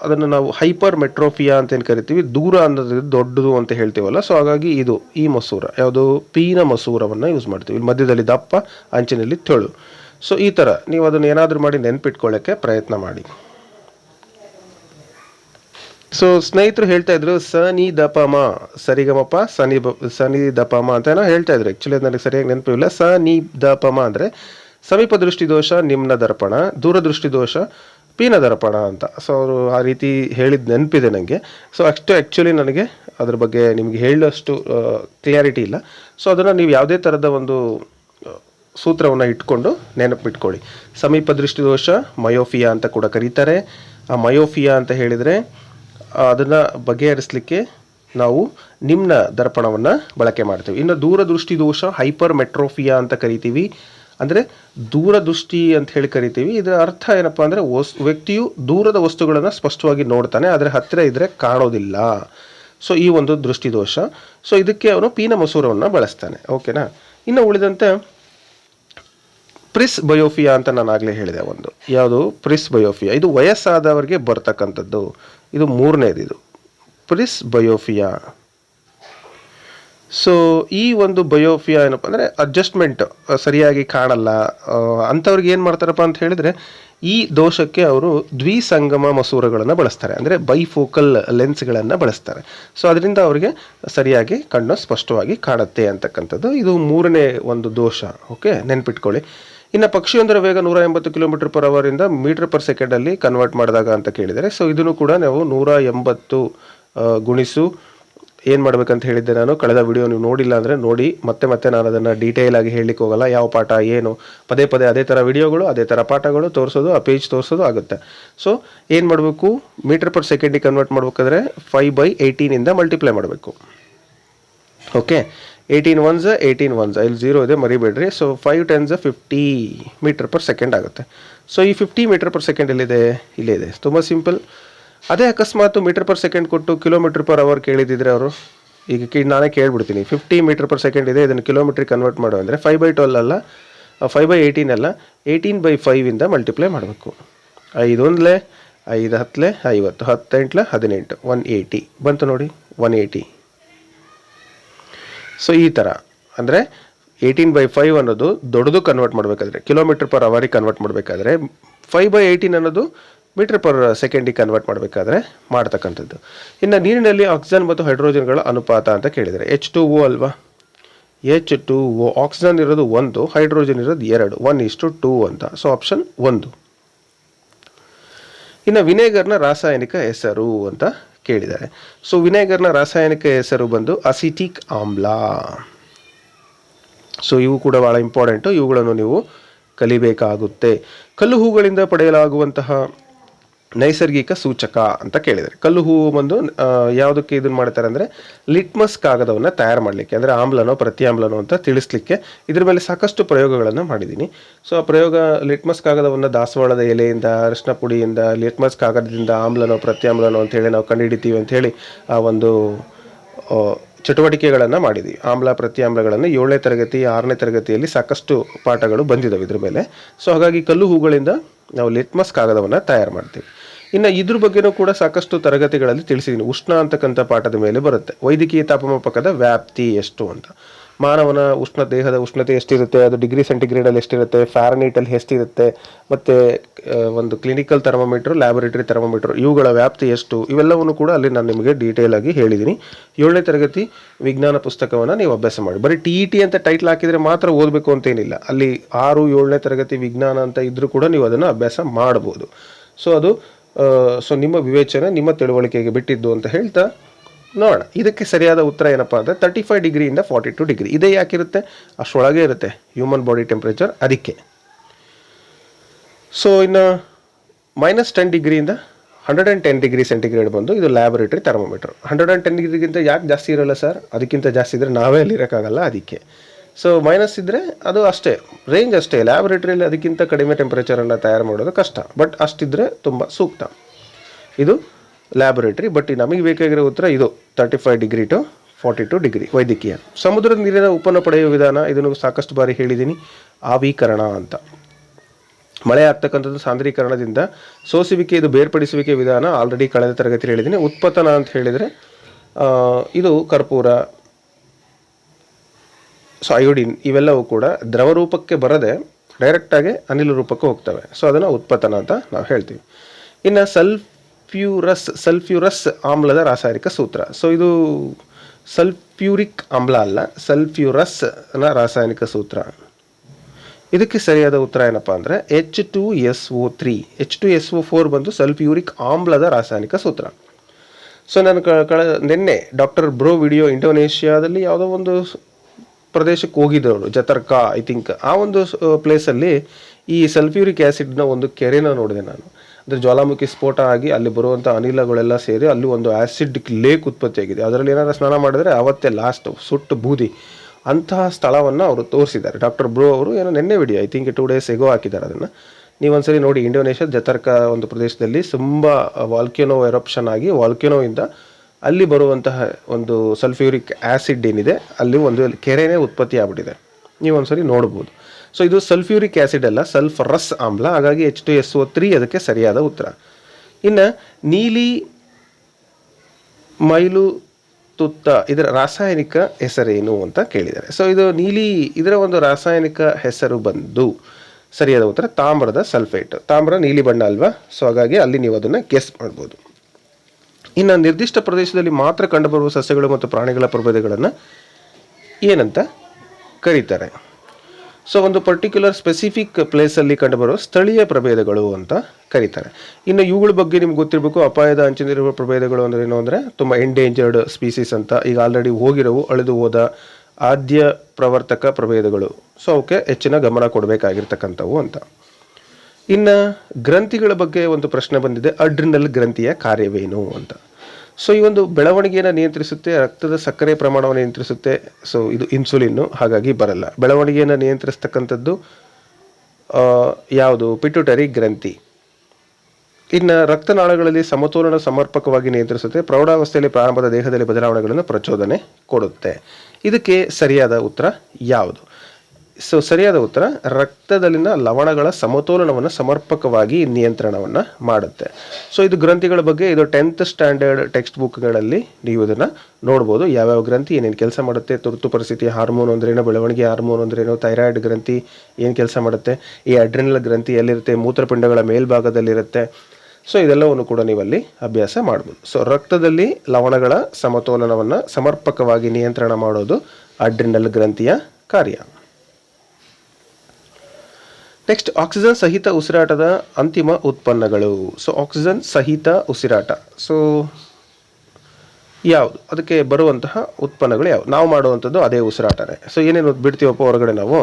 ಅದನ್ನು ನಾವು ಹೈಪರ್ ಮೆಟ್ರೋಫಿಯಾ ಅಂತ ಏನು ಕರಿತೀವಿ. ದೂರ ಅನ್ನೋದು ದೊಡ್ಡದು ಅಂತ ಹೇಳ್ತೀವಲ್ಲ, ಸೊ ಹಾಗಾಗಿ ಇದು ಈ ಮಸೂರ. ಯಾವುದು ಪೀನ ಮಸೂರವನ್ನು ಯೂಸ್ ಮಾಡ್ತೀವಿ. ಇಲ್ಲಿ ಮಧ್ಯದಲ್ಲಿ ದಪ್ಪ, ಅಂಚಿನಲ್ಲಿ ತೆಳು. ಸೊ ಈ ಥರ ನೀವು ಅದನ್ನು ಏನಾದರೂ ಮಾಡಿ ನೆನ್ಪಿಟ್ಕೊಳ್ಳೋಕ್ಕೆ ಪ್ರಯತ್ನ ಮಾಡಿ. ಸೊ ಸ್ನೇಹಿತರು ಹೇಳ್ತಾ ಇದ್ರು ಸ ನಿ ದಪಮ. ಸರಿಗಮಪ, ಸನಿ ಸನಿ ದಪಮ ಅಂತ ಏನೋ ಹೇಳ್ತಾ ಇದ್ರು. ಆ್ಯಕ್ಚುಲಿ ನನಗೆ ಸರಿಯಾಗಿ ನೆನಪಿಲ್ಲ ಸ ನಿ ದಪಮ ಅಂದ್ರೆ ಅಂದರೆ ಸಮೀಪ ದೃಷ್ಟಿ ದೋಷ, ನಿಮ್ನ ದರ್ಪಣ, ದೂರದೃಷ್ಟಿ ದೋಷ, ಪೀನ ದರ್ಪಣ ಅಂತ. ಸೊ ಅವರು ಆ ರೀತಿ ಹೇಳಿದ ನೆನಪಿದೆ ನನಗೆ ಸೊ ಅಷ್ಟು ಆ್ಯಕ್ಚುಲಿ ನನಗೆ ಅದ್ರ ಬಗ್ಗೆ ನಿಮಗೆ ಹೇಳೋಷ್ಟು ಕ್ಲಿಯಾರಿಟಿ ಇಲ್ಲ. ಸೊ ಅದನ್ನು ನೀವು ಯಾವುದೇ ಥರದ ಒಂದು ಸೂತ್ರವನ್ನು ಇಟ್ಕೊಂಡು ನೆನಪಿಟ್ಕೊಳ್ಳಿ. ಸಮೀಪ ದೃಷ್ಟಿ ದೋಷ, ಮಯೋಫಿಯಾ ಅಂತ ಕೂಡ ಕರೀತಾರೆ. ಆ ಮಯೋಫಿಯಾ ಅಂತ ಹೇಳಿದರೆ ಅದನ್ನು ಬಗೆಹರಿಸಲಿಕ್ಕೆ ನಾವು ನಿಮ್ನ ದರ್ಪಣವನ್ನು ಬಳಕೆ ಮಾಡ್ತೀವಿ. ಇನ್ನು ದೂರದೃಷ್ಟಿ ದೋಷ ಹೈಪರ್ ಮೆಟ್ರೋಫಿಯಾ ಅಂತ ಕರಿತೀವಿ. ಅಂದರೆ ದೂರದೃಷ್ಟಿ ಅಂತ ಹೇಳಿ ಕರಿತೀವಿ. ಇದರ ಅರ್ಥ ಏನಪ್ಪ ಅಂದರೆ ವಸ್, ವ್ಯಕ್ತಿಯು ದೂರದ ವಸ್ತುಗಳನ್ನು ಸ್ಪಷ್ಟವಾಗಿ ನೋಡ್ತಾನೆ, ಆದರೆ ಹತ್ತಿರ ಇದ್ದರೆ ಕಾಣೋದಿಲ್ಲ. ಸೊ ಈ ಒಂದು ದೃಷ್ಟಿ ದೋಷ. ಸೊ ಇದಕ್ಕೆ ಅವನು ಪೀನ ಮಸೂರವನ್ನು ಬಳಸ್ತಾನೆ. ಓಕೆನಾ? ಇನ್ನು ಉಳಿದಂತೆ ಪ್ರಿಸ್ ಬಯೋಫಿಯಾ ಅಂತ ನಾನು ಆಗಲೇ ಹೇಳಿದೆ ಒಂದು. ಯಾವುದು? ಪ್ರಿಸ್ ಬಯೋಫಿಯಾ. ಇದು ವಯಸ್ಸಾದವರಿಗೆ ಬರ್ತಕ್ಕಂಥದ್ದು. ಇದು ಮೂರನೇದು ಇದು ಪ್ರಿಸ್ ಬಯೋಫಿಯಾ ಸೊ ಈ ಒಂದು ಬಯೋಫಿಯಾ ಏನಪ್ಪ ಅಂದರೆ ಅಡ್ಜಸ್ಟ್ಮೆಂಟ್ ಸರಿಯಾಗಿ ಕಾಣಲ್ಲ. ಅಂಥವ್ರಿಗೆ ಏನು ಮಾಡ್ತಾರಪ್ಪ ಅಂತ ಹೇಳಿದರೆ, ಈ ದೋಷಕ್ಕೆ ಅವರು ದ್ವಿಸಂಗಮ ಮಸೂರಗಳನ್ನು ಬಳಸ್ತಾರೆ. ಅಂದರೆ ಬೈಫೋಕಲ್ ಲೆನ್ಸ್ಗಳನ್ನು ಬಳಸ್ತಾರೆ. ಸೊ ಅದರಿಂದ ಅವರಿಗೆ ಸರಿಯಾಗಿ ಕಣ್ಣು ಸ್ಪಷ್ಟವಾಗಿ ಕಾಣುತ್ತೆ ಅಂತಕ್ಕಂಥದ್ದು. ಇದು ಮೂರನೇ ಒಂದು ದೋಷ. ಓಕೆ ನೆನ್ಪಿಟ್ಕೊಳ್ಳಿ. ಇನ್ನು ಪಕ್ಷಿಯೊಂದರ ವೇಗ ನೂರ ಎಂಬತ್ತು ಕಿಲೋಮೀಟರ್ ಪರ್ ಅವರಿಂದ ಮೀಟರ್ ಪರ್ ಸೆಕೆಂಡಲ್ಲಿ ಕನ್ವರ್ಟ್ ಮಾಡಿದಾಗ ಅಂತ ಕೇಳಿದರೆ. ಸೊ ಇದನ್ನು ಕೂಡ ನಾವು ನೂರ ಎಂಬತ್ತು ಗುಣಿಸು ಏನು ಮಾಡ್ಬೇಕಂತ ಹೇಳಿದ್ದೆ ನಾನು. ಕಳೆದ ವಿಡಿಯೋ ನೀವು ನೋಡಿಲ್ಲ ಅಂದರೆ ನೋಡಿ. ಮತ್ತೆ ಮತ್ತೆ ನಾನು ಅದನ್ನು ಡೀಟೇಲ್ ಆಗಿ ಹೇಳಲಿಕ್ಕೆ ಹೋಗಲ್ಲ. ಯಾವ ಪಾಠ, ಏನು? ಪದೇ ಪದೇ ಅದೇ ಥರ ವಿಡಿಯೋಗಳು ಅದೇ ಥರ ಪಾಠಗಳು ತೋರಿಸೋದು, ಆ ಪೇಜ್ ತೋರಿಸೋದು ಆಗುತ್ತೆ. ಸೊ ಏನು ಮಾಡಬೇಕು? ಮೀಟರ್ ಪರ್ ಸೆಕೆಂಡಿಗೆ ಕನ್ವರ್ಟ್ ಮಾಡಬೇಕಾದ್ರೆ ಫೈವ್ ಬೈ ಏಯ್ಟೀನಿಂದ ಮಲ್ಟಿಪ್ಲೈ ಮಾಡಬೇಕು. Okay eighteen ones eighteen ones ಇಲ್ಲಿ ಜೀರೋ ಇದೆ, ಮರಿಬೇಡ್ರಿ. So five tens fifty metre per second ಆಗುತ್ತೆ. ಸೊ ಈ ಫಿಫ್ಟಿ ಮೀಟರ್ ಪರ್ ಸೆಕೆಂಡ್ ಎಲ್ಲಿದೆ? ಇಲ್ಲೇ ಇದೆ. ತುಂಬ ಸಿಂಪಲ್ ಅದೇ ಅಕಸ್ಮಾತ್ ಮೀಟರ್ ಪರ್ ಸೆಕೆಂಡ್ ಕೊಟ್ಟು ಕಿಲೋಮೀಟರ್ ಪರ್ ಅವರ್ ಕೇಳಿದಿದ್ರೆ ಅವರು, ಈಗ ಕಿ, ನಾನೇ ಕೇಳಿಬಿಡ್ತೀನಿ. ಫಿಫ್ಟಿ ಮೀಟರ್ ಪರ್ ಸೆಕೆಂಡ್ ಇದೆ, ಇದನ್ನು ಕಿಲೋಮೀಟರ್ ಕನ್ವರ್ಟ್ ಮಾಡೋ ಅಂದರೆ ಫೈವ್ ಬೈ ಟ್ವೆಲ್ ಅಲ್ಲ ಫೈವ್ ಬೈ ಏಯ್ಟೀನ್ ಅಲ್ಲ ಏಯ್ಟೀನ್ ಬೈ ಫೈವಿಂದ ಮಲ್ಟಿಪ್ಲೈ ಮಾಡಬೇಕು. ಐದೊಂದಲೇ, ಐದು ಹತ್ತಲೆ ಐವತ್ತು, ಹತ್ತೆಂಟ್ಲೆ, ಹದಿನೆಂಟು ಒನ್ ಏಯ್ಟಿ ಬಂತು ನೋಡಿ ಒನ್ ಏಯ್ಟಿ ಸೊ ಈ ಥರ ಅಂದರೆ ಏಯ್ಟೀನ್ ಬೈ ಫೈವ್ ಅನ್ನೋದು ದೊಡ್ಡದು ಕನ್ವರ್ಟ್ ಮಾಡಬೇಕಾದ್ರೆ ಕಿಲೋಮೀಟರ್ ಪರ್ ಅವರಿಗೆ ಕನ್ವರ್ಟ್ ಮಾಡಬೇಕಾದ್ರೆ ಫೈವ್ ಬೈ ಏಯ್ಟೀನ್ ಅನ್ನೋದು ಮೀಟರ್ ಪರ್ ಸೆಕೆಂಡಿಗೆ ಕನ್ವರ್ಟ್ ಮಾಡಬೇಕಾದ್ರೆ ಮಾಡ್ತಕ್ಕಂಥದ್ದು. ಇನ್ನು ನೀರಿನಲ್ಲಿ ಆಕ್ಸಿಜನ್ ಮತ್ತು ಹೈಡ್ರೋಜನ್ಗಳ ಅನುಪಾತ ಅಂತ ಕೇಳಿದರೆ ಎಚ್ ಟು ಓ ಅಲ್ವಾ? ಎಚ್ ಟು ಓ ಆಕ್ಸಿಜನ್ ಇರೋದು ಒಂದು ಹೈಡ್ರೋಜನ್ ಇರೋದು ಎರಡು ಒನ್ ಇಷ್ಟು ಟೂ ಅಂತ. ಸೊ ಆಪ್ಷನ್ ಒಂದು. ಇನ್ನು ವಿನೇಗರ್ನ ರಾಸಾಯನಿಕ ಹೆಸರು ಅಂತ ಕೇಳಿದ್ದಾರೆ. ಸೊ ವಿನೆಗರ್ನ ರಾಸಾಯನಿಕ ಹೆಸರು ಬಂದು ಅಸಿಟಿಕ್ ಆಮ್ಲ. ಸೊ ಇವು ಕೂಡ ಭಾಳ ಇಂಪಾರ್ಟೆಂಟು ಇವುಗಳನ್ನು ನೀವು ಕಲಿಬೇಕಾಗುತ್ತೆ. ಕಲ್ಲು ಹೂಗಳಿಂದ ಪಡೆಯಲಾಗುವಂತಹ ನೈಸರ್ಗಿಕ ಸೂಚಕ ಅಂತ ಕೇಳಿದರೆ ಕಲ್ಲು ಹೂವು ಬಂದು ಯಾವುದಕ್ಕೆ ಇದನ್ನು ಮಾಡ್ತಾರೆ ಅಂದರೆ ಲಿಟ್ಮಸ್ ಕಾಗದವನ್ನು ತಯಾರು ಮಾಡಲಿಕ್ಕೆ, ಅಂದರೆ ಆಮ್ಲನೋ ಪ್ರತ್ಯಾಮ್ಲನೋ ಅಂತ ತಿಳಿಸ್ಲಿಕ್ಕೆ ಇದ್ರ ಮೇಲೆ ಸಾಕಷ್ಟು ಪ್ರಯೋಗಗಳನ್ನು ಮಾಡಿದ್ದೀನಿ ಸೊ, ಆ ಪ್ರಯೋಗ ಲಿಟ್ಮಸ್ ಕಾಗದವನ್ನು ದಾಸವಾಳದ ಎಲೆಯಿಂದ ಅರಿಶಿನ ಪುಡಿಯಿಂದ ಲಿಟ್ಮಸ್ ಕಾಗದದಿಂದ ಆಮ್ಲನೋ ಪ್ರತ್ಯಾಮ್ಲನೋ ಅಂತೇಳಿ ನಾವು ಕಂಡುಹಿಡಿತೀವಿ ಅಂಥೇಳಿ ಆ ಒಂದು ಚಟುವಟಿಕೆಗಳನ್ನು ಮಾಡಿದ್ವಿ. ಆಮ್ಲ ಪ್ರತ್ಯಾಮ್ಲಗಳನ್ನು ಏಳನೇ ತರಗತಿ, ಆರನೇ ತರಗತಿಯಲ್ಲಿ ಸಾಕಷ್ಟು ಪಾಠಗಳು ಬಂದಿದ್ದಾವೆ ಇದ್ರ ಮೇಲೆ. ಸೊ, ಹಾಗಾಗಿ ಕಲ್ಲು ಹೂಗಳಿಂದ ನಾವು ಲಿಟ್ಮಸ್ ಕಾಗದವನ್ನು ತಯಾರು ಮಾಡ್ತೀವಿ. ಇನ್ನು ಇದ್ರ ಬಗ್ಗೆನೂ ಕೂಡ ಸಾಕಷ್ಟು ತರಗತಿಗಳಲ್ಲಿ ತಿಳಿಸಿದ್ದೀನಿ ಉಷ್ಣ ಅಂತಕ್ಕಂಥ ಪಾಠದ ಮೇಲೆ ಬರುತ್ತೆ. ವೈದ್ಯಕೀಯ ತಾಪಮಾಪಕದ ವ್ಯಾಪ್ತಿ ಎಷ್ಟು ಅಂತ. ಮಾನವನ ಉಷ್ಣ ದೇಹದ ಉಷ್ಣತೆ ಎಷ್ಟಿರುತ್ತೆ, ಅದು ಡಿಗ್ರಿ ಸೆಂಟಿಗ್ರೇಡಲ್ಲಿ ಎಷ್ಟಿರುತ್ತೆ ಫ್ಯಾರನೀಟಲ್ಲಿ ಎಷ್ಟಿರುತ್ತೆ, ಮತ್ತು ಒಂದು ಕ್ಲಿನಿಕಲ್ ಥರ್ಮೋಮೀಟ್ರ್, ಲ್ಯಾಬೊರೇಟರಿ ಥರ್ಮೋಮೀಟ್ರ್, ಇವುಗಳ ವ್ಯಾಪ್ತಿ ಎಷ್ಟು, ಇವೆಲ್ಲವನ್ನು ಕೂಡ ಅಲ್ಲಿ ನಾನು ನಿಮಗೆ ಡೀಟೇಲ್ ಆಗಿ ಹೇಳಿದ್ದೀನಿ ಏಳನೇ ತರಗತಿ ವಿಜ್ಞಾನ ಪುಸ್ತಕವನ್ನು ನೀವು ಅಭ್ಯಾಸ ಮಾಡಿ. ಬರೀ ಟಿ ಇ ಟಿ ಅಂತ ಟೈಟ್ಲ್ ಹಾಕಿದರೆ ಮಾತ್ರ ಓದಬೇಕು ಅಂತೇನಿಲ್ಲ. ಅಲ್ಲಿ ಆರು ಏಳನೇ ತರಗತಿ ವಿಜ್ಞಾನ ಅಂತ ಇದ್ದರೂ ಕೂಡ ನೀವು ಅದನ್ನು ಅಭ್ಯಾಸ ಮಾಡ್ಬೋದು ಸೊ ಅದು ಸೊ ನಿಮ್ಮ ವಿವೇಚನೆ, ನಿಮ್ಮ ತಿಳುವಳಿಕೆಗೆ ಬಿಟ್ಟಿದ್ದು ಅಂತ ಹೇಳ್ತಾ ನೋಡೋಣ. ಇದಕ್ಕೆ ಸರಿಯಾದ ಉತ್ತರ ಏನಪ್ಪ ಅಂದರೆ ತರ್ಟಿ ಫೈವ್ ಡಿಗ್ರಿಯಿಂದ ಫಾರ್ಟಿ ಟು ಡಿಗ್ರಿ. ಇದೇ ಯಾಕಿರುತ್ತೆ? ಅಷ್ಟರೊಳಗೆ ಇರುತ್ತೆ. ಹ್ಯೂಮನ್ ಬಾಡಿ ಟೆಂಪ್ರೇಚರ್ ಅದಕ್ಕೆ. ಸೊ ಇನ್ನು minus ten ಡಿಗ್ರಿಯಿಂದ hundred and ten degree centigrade ಬಂದು ಇದು laboratory thermometer hundred and ten ಡಿಗ್ರಿಗಿಂತ ಯಾಕೆ ಜಾಸ್ತಿ ಇರೋಲ್ಲ ಸರ್ ಅದಕ್ಕಿಂತ ಜಾಸ್ತಿ ಇದ್ದರೆ ನಾವೇ ಅಲ್ಲಿ ಇರೋಕ್ಕಾಗಲ್ಲ ಅದಕ್ಕೆ. ಸೊ ಮೈನಸ್ ಇದ್ದರೆ ಅದು ಅಷ್ಟೇ. ರೇಂಜ್ ಅಷ್ಟೇ. ಲ್ಯಾಬೊರೇಟರಿಯಲ್ಲಿ ಅದಕ್ಕಿಂತ ಕಡಿಮೆ ಟೆಂಪರೇಚರನ್ನು ತಯಾರು ಮಾಡೋದು ಕಷ್ಟ. ಬಟ್ ಅಷ್ಟಿದ್ರೆ ತುಂಬ ಸೂಕ್ತ. ಇದು ಲ್ಯಾಬೊರೇಟರಿ ಬಟ್ ನಮಗೆ ಬೇಕಾಗಿರೋ ಉತ್ತರ ಇದು thirty five degree to forty two degree ವೈದ್ಯಕೀಯ. ಸಮುದ್ರದ ನೀರಿನ ಉಪ್ಪನ್ನು ಪಡೆಯುವ ವಿಧಾನ, ಇದನ್ನು ಸಾಕಷ್ಟು ಬಾರಿ ಹೇಳಿದ್ದೀನಿ ಆವೀಕರಣ ಅಂತ. ಮಳೆ ಆಗ್ತಕ್ಕಂಥದ್ದು ಸಾಂದ್ರೀಕರಣದಿಂದ ಸೋಸುವಿಕೆ, ಇದು ಬೇರ್ಪಡಿಸುವಿಕೆ ವಿಧಾನ ಆಲ್ರೆಡಿ ಕಳೆದ ತರಗತಿ ಹೇಳಿದ್ದೀನಿ ಉತ್ಪತನ ಅಂತ ಹೇಳಿದರೆ ಇದು ಕರ್ಪೂರ ಸೊ ಅಯೋಡಿನ್ ಇವೆಲ್ಲವೂ ಕೂಡ ದ್ರವ ರೂಪಕ್ಕೆ ಬರದೆ ಡೈರೆಕ್ಟಾಗಿ ಅನಿಲ ರೂಪಕ್ಕೆ ಹೋಗ್ತವೆ. ಸೊ ಅದನ್ನು ಉತ್ಪತನ ಅಂತ ನಾವು ಹೇಳ್ತೀವಿ. ಇನ್ನು ಸಲ್ಫ್ಯೂರಸ್ ಸಲ್ಫ್ಯೂರಸ್ ಆಮ್ಲದ ರಾಸಾಯನಿಕ ಸೂತ್ರ. ಸೊ ಇದು ಸಲ್ಫ್ಯೂರಿಕ್ ಆಮ್ಲ ಅಲ್ಲ ಸಲ್ಫ್ಯೂರಸ್ನ ರಾಸಾಯನಿಕ ಸೂತ್ರ. ಇದಕ್ಕೆ ಸರಿಯಾದ ಉತ್ತರ ಏನಪ್ಪ ಅಂದರೆ H two S O three H two S O four ಬಂದು ಸಲ್ಫ್ಯೂರಿಕ್ ಆಮ್ಲದ ರಾಸಾಯನಿಕ ಸೂತ್ರ. ಸೊ ನಾನು ಕಳ, ನಿನ್ನೆ ಡಾಕ್ಟರ್ ಬ್ರೋ ವಿಡಿಯೋ ಇಂಡೋನೇಷ್ಯಾದಲ್ಲಿ ಯಾವುದೋ ಒಂದು ಪ್ರದೇಶಕ್ಕೆ ಹೋಗಿದ್ದವರು ಜತರ್ಕಾ ಐ ಥಿಂಕ್ ಆ ಒಂದು ಪ್ಲೇಸಲ್ಲಿ ಈ ಸಲ್ಫ್ಯೂರಿಕ್ ಆ್ಯಸಿಡ್ನ ಒಂದು ಕೆರೆನ ನೋಡಿದೆ ನಾನು. ಅಂದರೆ ಜ್ವಾಲಾಮುಖಿ ಸ್ಫೋಟ ಆಗಿ ಅಲ್ಲಿ ಬರುವಂಥ ಅನಿಲಗಳೆಲ್ಲ ಸೇರಿ ಅಲ್ಲಿ ಒಂದು ಆ್ಯಸಿಡ್ ಲೇಕ್ ಉತ್ಪತ್ತಿಯಾಗಿದೆ ಅದರಲ್ಲಿ ಏನಾದ್ರು ಸ್ನಾನ ಮಾಡಿದ್ರೆ ಅವತ್ತೇ ಲಾಸ್ಟ್ ಸುಟ್ಟು ಬೂದಿ ಅಂತಹ ಸ್ಥಳವನ್ನು ಅವರು ತೋರಿಸಿದ್ದಾರೆ. ಡಾಕ್ಟರ್ ಬ್ರೋ ಅವರು ಏನೋ ನಿನ್ನೆ video I think two days ago ಹಾಕಿದ್ದಾರೆ ಅದನ್ನು. ನೀವೊಂದ್ಸರಿ ನೋಡಿ ಇಂಡೋನೇಷ್ಯಾ ಜತರ್ಕ ಒಂದು ಪ್ರದೇಶದಲ್ಲಿ ತುಂಬ ವಾಲ್ಕ್ಯನೋ ಎರಪ್ಷನ್ ಆಗಿ ವಾಲ್ಕ್ಯನೋ ಇಂದ ಅಲ್ಲಿ ಬರುವಂತಹ ಒಂದು ಸಲ್ಫ್ಯೂರಿಕ್ ಆ್ಯಸಿಡ್ ಏನಿದೆ, ಅಲ್ಲಿ ಒಂದು ಕೆರೆನೇ ಉತ್ಪತ್ತಿ ಆಗ್ಬಿಟ್ಟಿದೆ. ನೀವು ಒಂದ್ಸರಿ ನೋಡ್ಬೋದು. ಸೊ ಇದು ಸಲ್ಫ್ಯೂರಿಕ್ ಆ್ಯಸಿಡ್ ಅಲ್ಲ, ಸಲ್ಫರಸ್ ಆಮ್ಲ. ಹಾಗಾಗಿ H two S O three ಅದಕ್ಕೆ ಸರಿಯಾದ ಉತ್ತರ. ಇನ್ನು ನೀಲಿ ಮೈಲು ತುತ್ತ, ಇದರ ರಾಸಾಯನಿಕ ಹೆಸರೇನು ಅಂತ ಕೇಳಿದ್ದಾರೆ. ಸೊ ಇದು ನೀಲಿ, ಇದರ ಒಂದು ರಾಸಾಯನಿಕ ಹೆಸರು ಬಂದು ಸರಿಯಾದ ಉತ್ತರ ತಾಮ್ರದ ಸಲ್ಫೇಟ್. ತಾಮ್ರ ನೀಲಿ ಬಣ್ಣ ಅಲ್ವಾ? ಸೊ ಹಾಗಾಗಿ ಅಲ್ಲಿ ನೀವು ಅದನ್ನು ಗೆಸ್ ಮಾಡ್ಬೋದು. ಇನ್ನು ನಿರ್ದಿಷ್ಟ ಪ್ರದೇಶದಲ್ಲಿ ಮಾತ್ರ ಕಂಡುಬರುವ ಸಸ್ಯಗಳು ಮತ್ತು ಪ್ರಾಣಿಗಳ ಪ್ರಭೇದಗಳನ್ನು ಏನಂತ ಕರೀತಾರೆ. ಸೊ ಒಂದು ಪರ್ಟಿಕ್ಯುಲರ್ ಸ್ಪೆಸಿಫಿಕ್ ಪ್ಲೇಸಲ್ಲಿ ಕಂಡುಬರುವ ಸ್ಥಳೀಯ ಪ್ರಭೇದಗಳು ಅಂತ ಕರೀತಾರೆ. ಇನ್ನು ಇವುಗಳ ಬಗ್ಗೆ ನಿಮ್ಗೆ ಗೊತ್ತಿರಬೇಕು, ಅಪಾಯದ ಅಂಚಿನಲ್ಲಿರುವ ಪ್ರಭೇದಗಳು ಅಂದರೆ ಏನು ಅಂದರೆ ತುಂಬ ಎಂಡೇಂಜರ್ಡ್ ಸ್ಪೀಸೀಸ್ ಅಂತ. ಈಗ ಆಲ್ರೆಡಿ ಹೋಗಿರೋವು, ಅಳೆದು ಹೋದ ಆದ್ಯ ಪ್ರವರ್ತಕ ಪ್ರಭೇದಗಳು. ಸೊ ಅವಕ್ಕೆ ಹೆಚ್ಚಿನ ಗಮನ ಕೊಡಬೇಕಾಗಿರ್ತಕ್ಕಂಥವು ಅಂತ. ಇನ್ನು ಗ್ರಂಥಿಗಳ ಬಗ್ಗೆ ಒಂದು ಪ್ರಶ್ನೆ ಬಂದಿದೆ, ಅಡ್ರಿನಲ್ ಗ್ರಂಥಿಯ ಕಾರ್ಯವೇನು ಅಂತ. ಸೊ ಈ ಒಂದು ಬೆಳವಣಿಗೆಯನ್ನು ನಿಯಂತ್ರಿಸುತ್ತೆ, ರಕ್ತದ ಸಕ್ಕರೆ ಪ್ರಮಾಣವನ್ನು ನಿಯಂತ್ರಿಸುತ್ತೆ. ಸೊ ಇದು ಇನ್ಸುಲಿನ್ನು ಹಾಗಾಗಿ ಬರಲ್ಲ. ಬೆಳವಣಿಗೆಯನ್ನು ನಿಯಂತ್ರಿಸ್ತಕ್ಕಂಥದ್ದು ಯಾವುದು? ಪಿಟ್ಯುಟರಿ ಗ್ರಂಥಿ. ಇನ್ನು ರಕ್ತನಾಳಗಳಲ್ಲಿ ಸಮತೋಲನ ಸಮರ್ಪಕವಾಗಿ ನಿಯಂತ್ರಿಸುತ್ತೆ, ಪ್ರೌಢಾವಸ್ಥೆಯಲ್ಲಿ ಪ್ರಾರಂಭದ ದೇಹದಲ್ಲಿ ಬದಲಾವಣೆಗಳನ್ನು ಪ್ರಚೋದನೆ ಕೊಡುತ್ತೆ. ಇದಕ್ಕೆ ಸರಿಯಾದ ಉತ್ತರ ಯಾವುದು? ಸೊ ಸರಿಯಾದ ಉತ್ತರ, ರಕ್ತದಲ್ಲಿನ ಲವಣಗಳ ಸಮತೋಲನವನ್ನು ಸಮರ್ಪಕವಾಗಿ ನಿಯಂತ್ರಣವನ್ನು ಮಾಡುತ್ತೆ. ಸೊ ಇದು ಗ್ರಂಥಿಗಳ ಬಗ್ಗೆ, ಇದು ಟೆಂತ್ ಸ್ಟ್ಯಾಂಡರ್ಡ್ ಟೆಕ್ಸ್ಟ್ ಬುಕ್ಗಳಲ್ಲಿ ನೀವು ಇದನ್ನು ನೋಡ್ಬೋದು. ಯಾವ್ಯಾವ ಗ್ರಂಥಿ, ಏನೇನು ಕೆಲಸ ಮಾಡುತ್ತೆ, ತುರ್ತು ಪರಿಸ್ಥಿತಿ, ಹಾರ್ಮೋನ್ ಅಂದ್ರೇನು ಬೆಳವಣಿಗೆ ಹಾರ್ಮೋನ್ ಅಂದ್ರೇನು ಥೈರಾಯ್ಡ್ ಗ್ರಂಥಿ, ಏನು ಕೆಲಸ ಮಾಡುತ್ತೆ, ಈ ಅಡ್ರಿನಲ್ ಗ್ರಂಥಿ ಎಲ್ಲಿರುತ್ತೆ, ಮೂತ್ರಪಿಂಡಗಳ ಮೇಲ್ಭಾಗದಲ್ಲಿರುತ್ತೆ. ಸೊ ಇದೆಲ್ಲವನ್ನು ಕೂಡ ನೀವಲ್ಲಿ ಅಭ್ಯಾಸ ಮಾಡ್ಬೋದು. ಸೊ ರಕ್ತದಲ್ಲಿ ಲವಣಗಳ ಸಮತೋಲನವನ್ನು ಸಮರ್ಪಕವಾಗಿ ನಿಯಂತ್ರಣ ಮಾಡೋದು ಅಡ್ರಿನಲ್ ಗ್ರಂಥಿಯ ಕಾರ್ಯ. ನೆಕ್ಸ್ಟ್ ಆಕ್ಸಿಜನ್ ಸಹಿತ ಉಸಿರಾಟದ ಅಂತಿಮ ಉತ್ಪನ್ನಗಳು. ಸೊ ಆಕ್ಸಿಜನ್ ಸಹಿತ ಉಸಿರಾಟ. ಸೊ ಯಾವುದು? ಅದಕ್ಕೆ ಬರುವಂತಹ ಉತ್ಪನ್ನಗಳು ಯಾವು ನಾವು ಮಾಡುವಂಥದ್ದು ಅದೇ ಉಸಿರಾಟನೇ. ಸೊ ಏನೇನು ಬಿಡ್ತೀವಪ್ಪ ಹೊರಗಡೆ ನಾವು?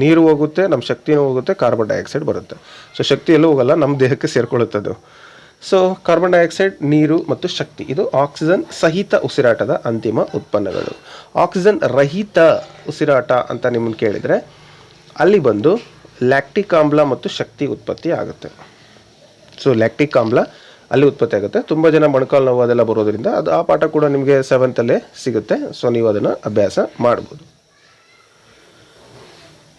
ನೀರು ಹೋಗುತ್ತೆ, ನಮ್ಮ ಶಕ್ತಿನೂ ಹೋಗುತ್ತೆ ಕಾರ್ಬನ್ ಡೈಆಕ್ಸೈಡ್ ಬರುತ್ತೆ. ಸೊ ಶಕ್ತಿ ಎಲ್ಲೂ ಹೋಗಲ್ಲ, ನಮ್ಮ ದೇಹಕ್ಕೆ ಸೇರ್ಕೊಳ್ಳುತ್ತದು ಸೊ ಕಾರ್ಬನ್ ಡೈಆಕ್ಸೈಡ್ ನೀರು ಮತ್ತು ಶಕ್ತಿ. ಇದು ಆಕ್ಸಿಜನ್ ಸಹಿತ ಉಸಿರಾಟದ ಅಂತಿಮ ಉತ್ಪನ್ನಗಳು. ಆಕ್ಸಿಜನ್ ರಹಿತ ಉಸಿರಾಟ ಅಂತ ನಿಮ್ಮನ್ನು ಕೇಳಿದರೆ, ಅಲ್ಲಿ ಬಂದು ಲ್ಯಾಕ್ಟಿಕ್ ಆಮ್ಲ ಮತ್ತು ಶಕ್ತಿ ಉತ್ಪತ್ತಿ ಆಗುತ್ತೆ. ಸೊ ಲ್ಯಾಕ್ಟಿಕ್ ಆಮ್ಲ ಅಲ್ಲಿ ಉತ್ಪತ್ತಿ ಆಗುತ್ತೆ. ತುಂಬ ಜನ ಮೊಣಕಾಲು ನೋವು ಅದೆಲ್ಲ ಬರೋದ್ರಿಂದ ಅದು ಆ ಪಾಠ ಕೂಡ ನಿಮಗೆ ಸೆವೆಂತಲ್ಲೇ ಸಿಗುತ್ತೆ. ಸೊ ನೀವು ಅದನ್ನು ಅಭ್ಯಾಸ ಮಾಡ್ಬೋದು.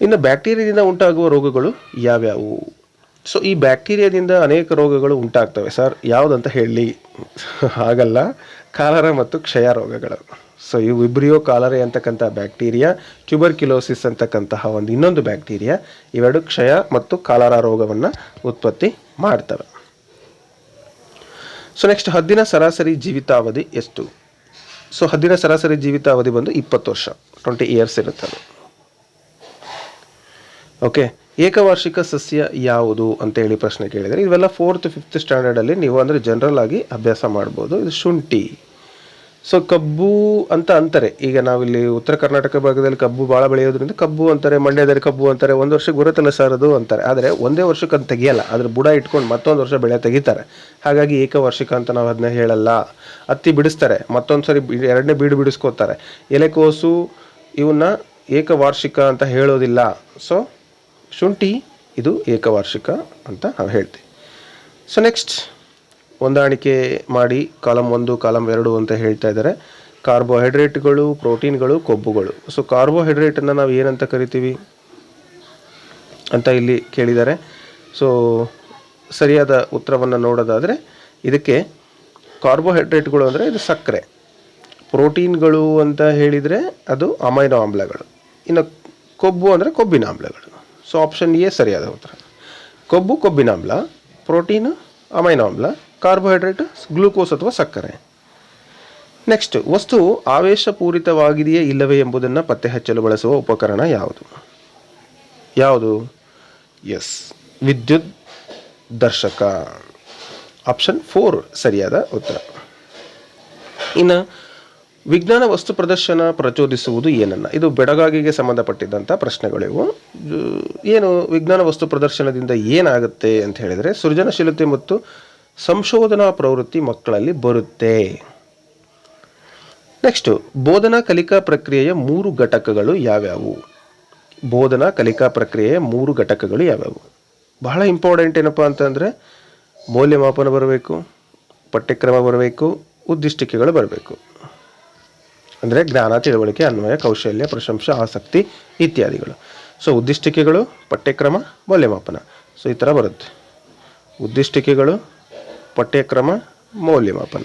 ಇನ್ನು ಬ್ಯಾಕ್ಟೀರಿಯಾದಿಂದ ಉಂಟಾಗುವ ರೋಗಗಳು ಯಾವ್ಯಾವು? ಸೊ ಈ ಬ್ಯಾಕ್ಟೀರಿಯಾದಿಂದ ಅನೇಕ ರೋಗಗಳು ಉಂಟಾಗ್ತವೆ. ಸರ್ ಯಾವುದಂತ ಹೇಳಿ. ಹಾಗಲ್ಲ. ಕಾಲರ ಮತ್ತು ಕ್ಷಯ ರೋಗಗಳು. ಸೊ ಈ ವಿಬ್ರಿಯೋ ಕಾಲರೆ ಅಂತಕ್ಕಂಥ ಬ್ಯಾಕ್ಟೀರಿಯಾ, ಟ್ಯೂಬರ್ಕ್ಯುಲೋಸಿಸ್ ಅಂತಕ್ಕಂತಹ ಒಂದು ಇನ್ನೊಂದು ಬ್ಯಾಕ್ಟೀರಿಯಾ, ಇವೆರಡು ಕ್ಷಯ ಮತ್ತು ಕಾಲರ ರೋಗವನ್ನು ಉತ್ಪತ್ತಿ ಮಾಡ್ತವೆ. ಸೊ ನೆಕ್ಸ್ಟ್ ಹದ್ದಿನ ಸರಾಸರಿ ಜೀವಿತಾವಧಿ ಎಷ್ಟು? ಸೊ ಹದ್ದಿನ ಸರಾಸರಿ ಜೀವಿತಾವಧಿ ಬಂದು ಇಪ್ಪತ್ತು ವರ್ಷ ಟ್ವೆಂಟಿ ಇಯರ್ಸ್ ಇರುತ್ತೆ ಓಕೆ ಏಕವಾರ್ಷಿಕ ಸಸ್ಯ ಯಾವುದು ಅಂತ ಹೇಳಿ ಪ್ರಶ್ನೆ ಕೇಳಿದರೆ, ಇವೆಲ್ಲ ಫೋರ್ತ್ ಫಿಫ್ತ್ ಸ್ಟ್ಯಾಂಡರ್ಡಲ್ಲಿ ನೀವು ಅಂದರೆ ಜನರಲ್ ಆಗಿ ಅಭ್ಯಾಸ ಮಾಡ್ಬೋದು. ಇದು ಶುಂಠಿ. ಸೊ ಕಬ್ಬು ಅಂತ ಅಂತಾರೆ. ಈಗ ನಾವಿಲ್ಲಿ ಉತ್ತರ ಕರ್ನಾಟಕ ಭಾಗದಲ್ಲಿ ಕಬ್ಬು ಭಾಳ ಬೆಳೆಯೋದ್ರಿಂದ ಕಬ್ಬು ಅಂತಾರೆ, ಮಂಡ್ಯದಲ್ಲಿ ಕಬ್ಬು ಅಂತಾರೆ, ಒಂದು ವರ್ಷಕ್ಕೆ ಗುರುತಲ್ಲ ಸಾರದು ಅಂತಾರೆ. ಆದರೆ ಒಂದೇ ವರ್ಷಕ್ಕೆ ಅಂತ ತೆಗಿಯಲ್ಲ. ಅದ್ರ ಬುಡ ಇಟ್ಕೊಂಡು ಮತ್ತೊಂದು ವರ್ಷ ಬೆಳೆ ತೆಗಿತಾರೆ. ಹಾಗಾಗಿ ಏಕವಾರ್ಷಿಕ ಅಂತ ನಾವು ಅದನ್ನ ಹೇಳಲ್ಲ. ಹತ್ತಿ ಬಿಡಿಸ್ತಾರೆ. ಮತ್ತೊಂದು ಸರಿ ಎರಡನೇ ಬೀಡು ಬಿಡಿಸ್ಕೋತಾರೆ. ಎಲೆಕೋಸು ಇವನ್ನ ಏಕವಾರ್ಷಿಕ ಅಂತ ಹೇಳೋದಿಲ್ಲ. ಸೊ ಶುಂಠಿ ಇದು ಏಕವಾರ್ಷಿಕ ಅಂತ ನಾವು ಹೇಳ್ತೀವಿ. ಸೊ ನೆಕ್ಸ್ಟ್ ಹೊಂದಾಣಿಕೆ ಮಾಡಿ ಕಾಲಮ್ ಒಂದು ಕಾಲಮ್ ಎರಡು ಅಂತ ಹೇಳ್ತಾ ಇದ್ದಾರೆ. ಕಾರ್ಬೋಹೈಡ್ರೇಟ್ಗಳು, ಪ್ರೋಟೀನ್ಗಳು, ಕೊಬ್ಬುಗಳು. ಸೊ ಕಾರ್ಬೋಹೈಡ್ರೇಟನ್ನು ನಾವು ಏನಂತ ಕರಿತೀವಿ ಅಂತ ಇಲ್ಲಿ ಕೇಳಿದ್ದಾರೆ. ಸೊ ಸರಿಯಾದ ಉತ್ತರವನ್ನು ನೋಡೋದಾದರೆ ಇದಕ್ಕೆ ಕಾರ್ಬೋಹೈಡ್ರೇಟ್ಗಳು ಅಂದರೆ ಇದು ಸಕ್ಕರೆ. ಪ್ರೋಟೀನ್ಗಳು ಅಂತ ಹೇಳಿದರೆ ಅದು ಅಮೈನೋ ಆಮ್ಲಗಳು. ಇನ್ನು ಕೊಬ್ಬು ಅಂದರೆ ಕೊಬ್ಬಿನ ಆಮ್ಲಗಳು. ಸೊ ಆಪ್ಷನ್ ಎ ಸರಿಯಾದ ಉತ್ತರ. ಕೊಬ್ಬು, ಕೊಬ್ಬಿನ ಆಮ್ಲ, ಪ್ರೋಟೀನು ಅಮೈನೋ ಆಮ್ಲ. ಕಾರ್ಬೋಹೈಡ್ರೇಟ್, ಗ್ಲೂಕೋಸ್ ಅಥವಾ ಸಕ್ಕರೆ. ನೆಕ್ಸ್ಟ್ ವಸ್ತು ಆವೇಶಪೂರಿತವಾಗಿದೆಯೇ ಇಲ್ಲವೇ ಎಂಬುದನ್ನು ಪತ್ತೆ ಹಚ್ಚಲು ಬಳಸುವ ಉಪಕರಣ ಯಾವುದು? ಯಾವುದು? ಎಸ್ ವಿದ್ಯುತ್ ದರ್ಶಕ. ಆಪ್ಷನ್ ಫೋರ್ ಸರಿಯಾದ ಉತ್ತರ. ಇನ್ನು, ವಿಜ್ಞಾನ ವಸ್ತು ಪ್ರದರ್ಶನ ಪ್ರಚೋದಿಸುವುದು ಏನನ್ನ? ಇದು ಬೆಳಗಾಗಿಗೆ ಸಂಬಂಧಪಟ್ಟಿದ್ದಂಥ ಪ್ರಶ್ನೆಗಳಿವು ಏನು ವಿಜ್ಞಾನ ವಸ್ತು ಪ್ರದರ್ಶನದಿಂದ ಏನಾಗುತ್ತೆ ಅಂತ ಹೇಳಿದರೆ, ಸೃಜನಶೀಲತೆ ಮತ್ತು ಸಂಶೋಧನಾ ಪ್ರವೃತ್ತಿ ಮಕ್ಕಳಲ್ಲಿ ಬರುತ್ತೆ. ನೆಕ್ಸ್ಟು ಬೋಧನಾ ಕಲಿಕಾ ಪ್ರಕ್ರಿಯೆಯ ಮೂರು ಘಟಕಗಳು ಯಾವ್ಯಾವು? ಬೋಧನಾ ಕಲಿಕಾ ಪ್ರಕ್ರಿಯೆಯ ಮೂರು ಘಟಕಗಳು ಯಾವ್ಯಾವು? ಬಹಳ ಇಂಪಾರ್ಟೆಂಟ್ ಏನಪ್ಪ ಅಂತಂದರೆ, ಮೌಲ್ಯಮಾಪನ ಬರಬೇಕು, ಪಠ್ಯಕ್ರಮ ಬರಬೇಕು, ಉದ್ದಿಷ್ಟಿಕೆಗಳು ಬರಬೇಕು. ಅಂದರೆ ಜ್ಞಾನ, ತಿಳುವಳಿಕೆ, ಅನ್ವಯ, ಕೌಶಲ್ಯ, ಪ್ರಶಂಸೆ, ಆಸಕ್ತಿ ಇತ್ಯಾದಿಗಳು. ಸೊ ಉದ್ದಿಷ್ಟಿಕೆಗಳು, ಪಠ್ಯಕ್ರಮ, ಮೌಲ್ಯಮಾಪನ. ಸೊ ಈ ಥರ ಬರುತ್ತೆ. ಉದ್ದಿಷ್ಟಿಕೆಗಳು ಪಠ್ಯಕ್ರಮ ಮೌಲ್ಯಮಾಪನ.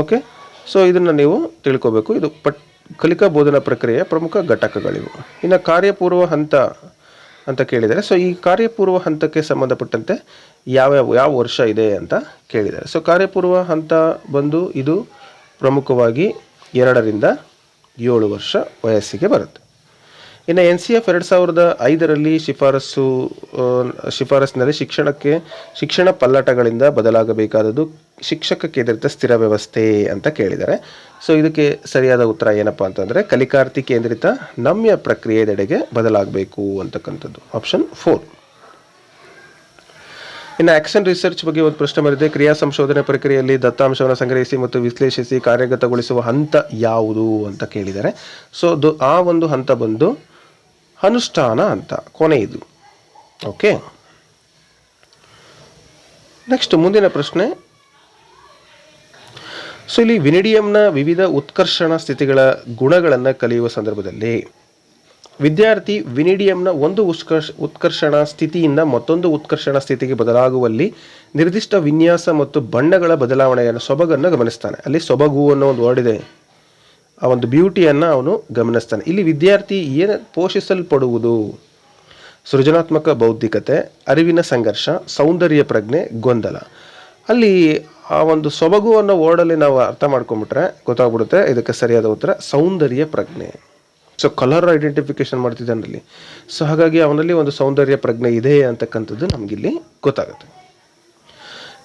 ಓಕೆ ಸೊ ಇದನ್ನು ನೀವು ತಿಳ್ಕೋಬೇಕು. ಇದು ಪಟ್ ಕಲಿಕಾ ಬೋಧನಾ ಪ್ರಕ್ರಿಯೆಯ ಪ್ರಮುಖ ಘಟಕಗಳಿವು. ಇನ್ನು ಕಾರ್ಯಪೂರ್ವ ಹಂತ ಅಂತ ಕೇಳಿದರೆ ಸೊ ಈ ಕಾರ್ಯಪೂರ್ವ ಹಂತಕ್ಕೆ ಸಂಬಂಧಪಟ್ಟಂತೆ ಯಾವ್ಯಾವ ಯಾವ ವರ್ಷ ಇದೆ ಅಂತ ಕೇಳಿದ್ದಾರೆ ಸೊ ಕಾರ್ಯಪೂರ್ವ ಹಂತ ಬಂದು ಇದು ಪ್ರಮುಖವಾಗಿ ಎರಡರಿಂದ ಏಳು ವರ್ಷ ವಯಸ್ಸಿಗೆ ಬರುತ್ತೆ. ಇನ್ನು ಎನ್ ಸಿ ಎಫ್ ಎರಡು ಸಾವಿರದ ಐದರಲ್ಲಿ ಶಿಫಾರಸು ಶಿಫಾರಸ್ಸಿನಲ್ಲಿ ಶಿಕ್ಷಣಕ್ಕೆ, ಶಿಕ್ಷಣ ಪಲ್ಲಟಗಳಿಂದ ಬದಲಾಗಬೇಕಾದದ್ದು ಶಿಕ್ಷಕ ಕೇಂದ್ರಿತ ಸ್ಥಿರ ವ್ಯವಸ್ಥೆ ಅಂತ ಕೇಳಿದ್ದಾರೆ. ಸೊ ಇದಕ್ಕೆ ಸರಿಯಾದ ಉತ್ತರ ಏನಪ್ಪ ಅಂತಂದರೆ ಕಲಿಕಾರ್ಥಿ ಕೇಂದ್ರಿತ ನಮ್ಯ ಪ್ರಕ್ರಿಯೆದೆಡೆಗೆ ಬದಲಾಗಬೇಕು ಅಂತಕ್ಕಂಥದ್ದು. ಆಪ್ಷನ್ ಫೋರ್ ಇನ್ನು ಆಕ್ಷನ್ ರಿಸರ್ಚ್ ಬಗ್ಗೆ ಒಂದು ಪ್ರಶ್ನೆ ಬರಿದೆ ಕ್ರಿಯಾ ಸಂಶೋಧನೆ ಪ್ರಕ್ರಿಯೆಯಲ್ಲಿ ದತ್ತಾಂಶವನ್ನು ಸಂಗ್ರಹಿಸಿ ಮತ್ತು ವಿಶ್ಲೇಷಿಸಿ ಕಾರ್ಯಗತಗೊಳಿಸುವ ಹಂತ ಯಾವುದು ಅಂತ ಕೇಳಿದ್ದಾರೆ. ಸೊ ಆ ಒಂದು ಹಂತ ಬಂದು ಅನುಷ್ಠಾನ ಅಂತ, ಕೊನೆಯದು. ಓಕೆ ನೆಕ್ಸ್ಟ್ ಮುಂದಿನ ಪ್ರಶ್ನೆ. ಸೊ ಇಲ್ಲಿ ವಿನಿಡಿಯಂನ ವಿವಿಧ ಉತ್ಕರ್ಷಣ ಸ್ಥಿತಿಗಳ ಗುಣಗಳನ್ನು ಕಲಿಯುವ ಸಂದರ್ಭದಲ್ಲಿ, ವಿದ್ಯಾರ್ಥಿ ವಿನಿಡಿಯಂನ ಒಂದು ಉತ್ಕರ್ಷ, ಉತ್ಕರ್ಷಣ ಸ್ಥಿತಿಯಿಂದ ಮತ್ತೊಂದು ಉತ್ಕರ್ಷಣ ಸ್ಥಿತಿಗೆ ಬದಲಾಗುವಲ್ಲಿ ನಿರ್ದಿಷ್ಟ ವಿನ್ಯಾಸ ಮತ್ತು ಬಣ್ಣಗಳ ಬದಲಾವಣೆಯನ್ನು ಸೊಬಗನ್ನು ಗಮನಿಸ್ತಾನೆ. ಅಲ್ಲಿ ಸೊಬಗು ಅನ್ನೋ ಒಂದು ವರ್ಡ್ ಇದೆ. ಆ ಒಂದು ಬ್ಯೂಟಿಯನ್ನು ಅವನು ಗಮನಿಸ್ತಾನೆ. ಇಲ್ಲಿ ವಿದ್ಯಾರ್ಥಿ ಏನು ಪೋಷಿಸಲ್ಪಡುವುದು? ಸೃಜನಾತ್ಮಕ ಬೌದ್ಧಿಕತೆ, ಅರಿವಿನ ಸಂಘರ್ಷ, ಸೌಂದರ್ಯ ಪ್ರಜ್ಞೆ, ಗೊಂದಲ. ಅಲ್ಲಿ ಆ ಒಂದು ಸೊಬಗು ಅನ್ನೋ ವರ್ಡಲ್ಲಿ ನಾವು ಅರ್ಥ ಮಾಡ್ಕೊಂಬಿಟ್ರೆ ಗೊತ್ತಾಗ್ಬಿಡುತ್ತೆ. ಇದಕ್ಕೆ ಸರಿಯಾದ ಉತ್ತರ, ಸೌಂದರ್ಯ ಪ್ರಜ್ಞೆ. ಸೊ ಕಲರ್ ಐಡೆಂಟಿಫಿಕೇಶನ್ ಮಾಡ್ತಿದ್ದಾನಲ್ಲಿ ಸೊ ಹಾಗಾಗಿ ಅವನಲ್ಲಿ ಒಂದು ಸೌಂದರ್ಯ ಪ್ರಜ್ಞೆ ಇದೆ ಅಂತಕ್ಕಂಥದ್ದು ನಮಗಿಲ್ಲಿ ಗೊತ್ತಾಗುತ್ತೆ.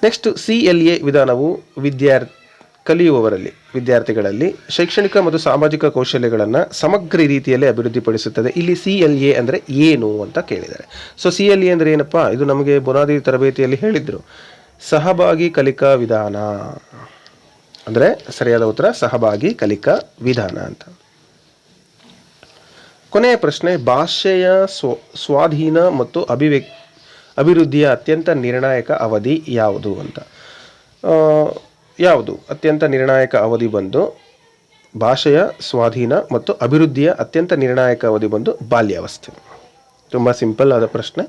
ನೆಕ್ಸ್ಟ್ ಸಿ ಎಲ್ ಎ ವಿಧಾನವು ವಿದ್ಯಾರ್ಥಿ ಕಲಿಯುವವರಲ್ಲಿ, ವಿದ್ಯಾರ್ಥಿಗಳಲ್ಲಿ ಶೈಕ್ಷಣಿಕ ಮತ್ತು ಸಾಮಾಜಿಕ ಕೌಶಲ್ಯಗಳನ್ನು ಸಮಗ್ರ ರೀತಿಯಲ್ಲಿ ಅಭಿವೃದ್ಧಿಪಡಿಸುತ್ತದೆ. ಇಲ್ಲಿ ಸಿ ಎಲ್ ಎ ಅಂದರೆ ಏನು ಅಂತ ಕೇಳಿದ್ದಾರೆ. ಸೊ ಸಿ ಎಲ್ ಎ ಅಂದರೆ ಏನಪ್ಪ? ಇದು ನಮಗೆ ಬುನಾದಿ ತರಬೇತಿಯಲ್ಲಿ ಹೇಳಿದ್ರು. ಸಹಭಾಗಿ ಕಲಿಕಾ ವಿಧಾನ. ಅಂದರೆ ಸರಿಯಾದ ಉತ್ತರ, ಸಹಭಾಗಿ ಕಲಿಕಾ ವಿಧಾನ ಅಂತ. ಕೊನೆಯ ಪ್ರಶ್ನೆ, ಭಾಷೆಯ ಸ್ವ, ಸ್ವಾಧೀನ ಮತ್ತು ಅಭಿವ್ಯಕ್ ಅಭಿವೃದ್ಧಿಯ ಅತ್ಯಂತ ನಿರ್ಣಾಯಕ ಅವಧಿ ಯಾವುದು ಅಂತ. ಯಾವುದು? ಅತ್ಯಂತ ನಿರ್ಣಾಯಕ ಅವಧಿ ಬಂದು ಭಾಷೆಯ ಸ್ವಾಧೀನ ಮತ್ತು ಅಭಿವೃದ್ಧಿಯ ಅತ್ಯಂತ ನಿರ್ಣಾಯಕ ಅವಧಿ ಬಂದು ಬಾಲ್ಯಾವಸ್ಥೆ. ತುಂಬ ಸಿಂಪಲ್ ಆದ ಪ್ರಶ್ನೆ.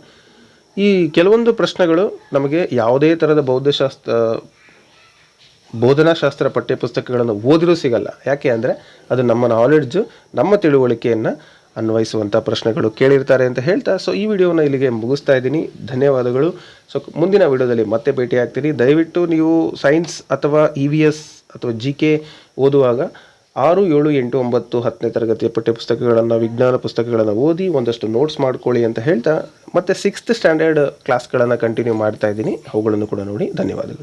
ಈ ಕೆಲವೊಂದು ಪ್ರಶ್ನೆಗಳು ನಮಗೆ ಯಾವುದೇ ಥರದ ಬೌದ್ಧಶಾಸ್ತ್ರ, ಬೋಧನಾಶಾಸ್ತ್ರ ಪಠ್ಯಪುಸ್ತಕಗಳನ್ನು ಓದಿರೂ ಸಿಗಲ್ಲ. ಯಾಕೆ ಅಂದರೆ ಅದು ನಮ್ಮ ನಾಲೆಡ್ಜು ನಮ್ಮ ತಿಳುವಳಿಕೆಯನ್ನು ಅನ್ವಯಿಸುವಂಥ ಪ್ರಶ್ನೆಗಳು ಕೇಳಿರ್ತಾರೆ ಅಂತ ಹೇಳ್ತಾ ಸೊ ಈ ವಿಡಿಯೋನ ಇಲ್ಲಿಗೆ ಮುಗಿಸ್ತಾ ಇದ್ದೀನಿ. ಧನ್ಯವಾದಗಳು. ಸೊ ಮುಂದಿನ ವಿಡಿಯೋದಲ್ಲಿ ಮತ್ತೆ ಭೇಟಿ ಆಗ್ತೀನಿ ದಯವಿಟ್ಟು ನೀವು ಸೈನ್ಸ್ ಅಥವಾ ಇ ವಿ ಎಸ್ ಅಥವಾ ಜಿ ಕೆ ಓದುವಾಗ ಆರು ಏಳು ಎಂಟು ಒಂಬತ್ತು ಹತ್ತನೇ ತರಗತಿಯ ಪಠ್ಯಪುಸ್ತಕಗಳನ್ನು ವಿಜ್ಞಾನ ಪುಸ್ತಕಗಳನ್ನು ಓದಿ ಒಂದಷ್ಟು ನೋಟ್ಸ್ ಮಾಡ್ಕೊಳ್ಳಿ ಅಂತ ಹೇಳ್ತಾ, ಮತ್ತೆ ಸಿಕ್ಸ್ತ್ ಸ್ಟ್ಯಾಂಡರ್ಡ್ ಕ್ಲಾಸ್ಗಳನ್ನು ಕಂಟಿನ್ಯೂ ಮಾಡ್ತಾ ಇದ್ದೀನಿ. ಅವುಗಳನ್ನು ಕೂಡ ನೋಡಿ. ಧನ್ಯವಾದಗಳು.